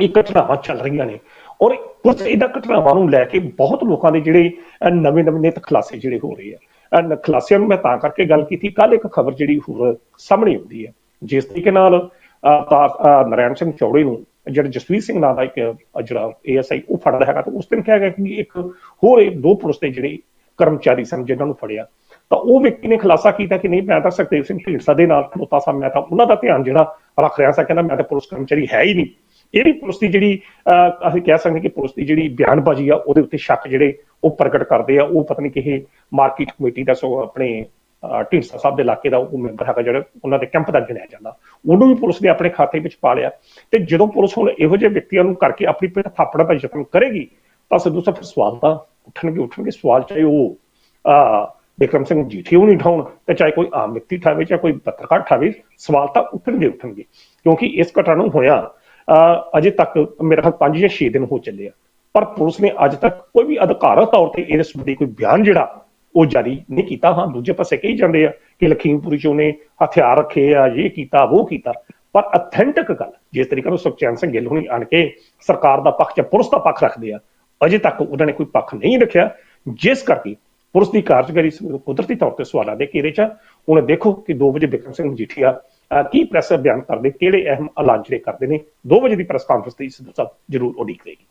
ਇਹ ਘਟਨਾਵਾਂ ਚੱਲ ਰਹੀਆਂ ਨੇ ਔਰ ਕੁਝ ਇਹਦਾ ਘਟਨਾਵਾਂ ਨੂੰ ਲੈ ਕੇ ਬਹੁਤ ਲੋਕਾਂ ਦੇ ਜਿਹੜੇ ਨਵੇਂ ਨਵੇਂ ਨੇ ਖੁਲਾਸੇ ਜਿਹੜੇ ਹੋ ਰਹੇ ਆ। ਅਹ ਖੁਲਾਸਿਆਂ ਨੂੰ ਮੈਂ ਤਾਂ ਕਰਕੇ ਗੱਲ ਕੀਤੀ ਕੱਲ ਇੱਕ ਖਬਰ ਜਿਹੜੀ ਹੋਰ ਸਾਹਮਣੇ ਆਉਂਦੀ ਹੈ ਜਿਸ ਤਰੀਕੇ ਨਾਲ ਅਹ, ਨਾਰਾਇਣ ਸਿੰਘ ਚੌੜੇ ਨੂੰ ਜਿਹੜਾ ਜਸਵੀਰ ਸਿੰਘ ਨਾਂ ਦਾ ਇੱਕ ਅਹ, ਜਿਹੜਾ ਏਐਸਆਈ ਉਹ ਫੜਦਾ ਹੈਗਾ ਤਾਂ ਉਸ ਦਿਨ ਕਿਹਾ ਗਿਆ ਕਿ ਇੱਕ ਹੋਰ ਦੋ ਪੁਲਿਸ ਦੇ ਜਿਹੜੇ ਕਰਮਚਾਰੀ ਸਨ ਜਿਨ੍ਹਾਂ ਨੂੰ ਫੜਿਆ। ਤਾਂ ਉਹ ਵਿਅਕਤੀ ਨੇ ਖੁਲਾਸਾ ਕੀਤਾ ਕਿ ਨਹੀਂ ਮੈਂ ਤਾਂ ਸੁਖਦੇਵ ਸਿੰਘ ਢੀਂਡਸਾ ਦੇ ਨਾਲ ਖਲੋਤਾ ਸਾਂ ਮੈਂ ਤਾਂ ਉਹਨਾਂ ਦਾ ਧਿਆਨ ਜਿਹੜਾ ਰੱਖ ਰਿਹਾ ਸਾਂ ਕਹਿੰਦਾ ਮੈਂ ਤਾਂ ਪੁਲਿਸ ਕਰਮਚਾਰੀ ਹੈ ਹੀ ਨਹੀਂ। ਇਹ ਵੀ ਪੁਲਿਸ ਦੀ ਜਿਹੜੀ ਅਹ, ਅਸੀਂ ਕਹਿ ਸਕਦੇ ਕਿ ਪੁਲਿਸ ਦੀ ਜਿਹੜੀ ਬਿਆਨਬਾਜ਼ੀ ਆ ਉਹਦੇ ਉੱਤੇ ਸ਼ੱਕ ਜਿਹੜੇ ਉਹ ਪ੍ਰਗਟ ਕਰਦੇ ਆ ਉਹ ਪਤਾ ਨਹੀਂ ਕਿਹੇ ਮਾਰਕੀਟ ਕਮੇਟੀ ਦਾ ਸੋ ਆਪਣੇ ਢੀਂਡਸਾ ਸਾਹਿਬ ਦੇ ਇਲਾਕੇ ਦਾ ਉਹ ਮੈਂਬਰ ਹੈਗਾ ਜਿਹੜਾ ਉਹਨਾਂ ਦੇ ਕੈਂਪ ਦਾ ਗਿਣਿਆ ਜਾਂਦਾ। ਉਹਨੂੰ ਵੀ ਪੁਲਿਸ ਨੇ ਆਪਣੇ ਖਾਤੇ ਵਿੱਚ ਪਾ ਲਿਆ ਤੇ ਜਦੋਂ ਪੁਲਿਸ ਹੁਣ ਇਹੋ ਜਿਹੇ ਵਿਅਕਤੀਆਂ ਨੂੰ ਕਰਕੇ ਆਪਣੀ ਪਿੱਠ ਥਾਪੜਨ ਦਾ ਯਤਨ ਕਰੇਗੀ ਤਾਂ ਸਿੱਧੂ ਸਾਹਿਬ ਸਵਾਲ ਤਾਂ ਉੱਠਣਗੇ ਉੱਠਣਗੇ। ਸਵਾਲ ਚਾਹੇ ਉਹ ਅਹ, ਬਿਕਰਮ ਸਿੰਘ ਜੀਠੀ ਉਹ ਨਹੀਂ ਠਾਉਣ ਤੇ ਚਾਹੇ ਕੋਈ ਆਮ ਵਿਅਕਤੀ ਠਾਵੇ ਜਾਂ ਕੋਈ ਪੱਤਰਕਾਰ ਠਾਵੇ ਸਵਾਲ ਤਾਂ ਉੱਠਣਗੇ ਉੱਠਣਗੇ। ਕਿਉਂਕਿ ਇਸ ਘਟਨਾ ਨੂੰ ਹੋਇਆ ਅਹ, ਅਜੇ ਤੱਕ ਮੇਰੇ ਖਿਆਲ 5 ਜਾਂ 6 ਦਿਨ ਹੋ ਚੱਲੇ ਆ। ਪਰ ਪੁਲਿਸ ਨੇ ਅੱਜ ਤੱਕ ਕੋਈ ਵੀ ਅਧਿਕਾਰਤ ਤੌਰ ਤੇ ਇਹਦੇ ਸੰਬੰਧੀ ਕੋਈ ਬਿਆਨ ਜਿਹੜਾ ਉਹ ਜਾਰੀ ਨਹੀਂ ਕੀਤਾ। ਹਾਂ, ਦੂਜੇ ਪਾਸੇ ਕਹੀ ਜਾਂਦੇ ਆ ਕਿ ਲਖੀਮਪੁਰੀ ਚ ਉਹਨੇ ਹਥਿਆਰ ਰੱਖੇ ਆ, ਇਹ ਕੀਤਾ, ਉਹ ਕੀਤਾ। ਪਰ ਅਥੈਂਟਿਕ ਗੱਲ, ਜਿਸ ਤਰੀਕੇ ਨਾਲ ਸੁਖਚੈਨ ਸਿੰਘ ਗਿੱਲ ਹੁਣੀ ਆਣ ਕੇ ਸਰਕਾਰ ਦਾ ਪੱਖ ਜਾਂ ਪੁਲਿਸ ਦਾ ਪੱਖ ਰੱਖਦੇ ਆ, ਅਜੇ ਤੱਕ ਉਹਨਾਂ ਨੇ ਕੋਈ ਪੱਖ ਨਹੀਂ ਰੱਖਿਆ। ਜਿਸ ਕਰਕੇ ਪੁਲਿਸ ਦੀ ਕਾਰਜਕਾਰੀ ਕੁਦਰਤੀ ਤੌਰ ਤੇ ਸਵਾਲਾਂ ਦੇ ਘੇਰੇ ਚ ਹੁਣ ਦੇਖੋ ਕਿ 2 ਵਜੇ ਬਿਕਰਮ ਸਿੰਘ ਮਜੀਠੀਆ ਕੀ ਪ੍ਰੈਸ ਬਿਆਨ ਕਰਦੇ, ਕਿਹੜੇ ਅਹਿਮ ਐਲਾਨ ਜਿਹੜੇ ਕਰਦੇ ਨੇ 2 ਵਜੇ ਦੀ ਪ੍ਰੈਸ ਕਾਨਫਰੰਸ ਦੀ ਸਿੱਧੂ ਸਾਹਿਬ ਜ਼ਰੂਰ ਉਡੀਕ ਰਹੇਗੀ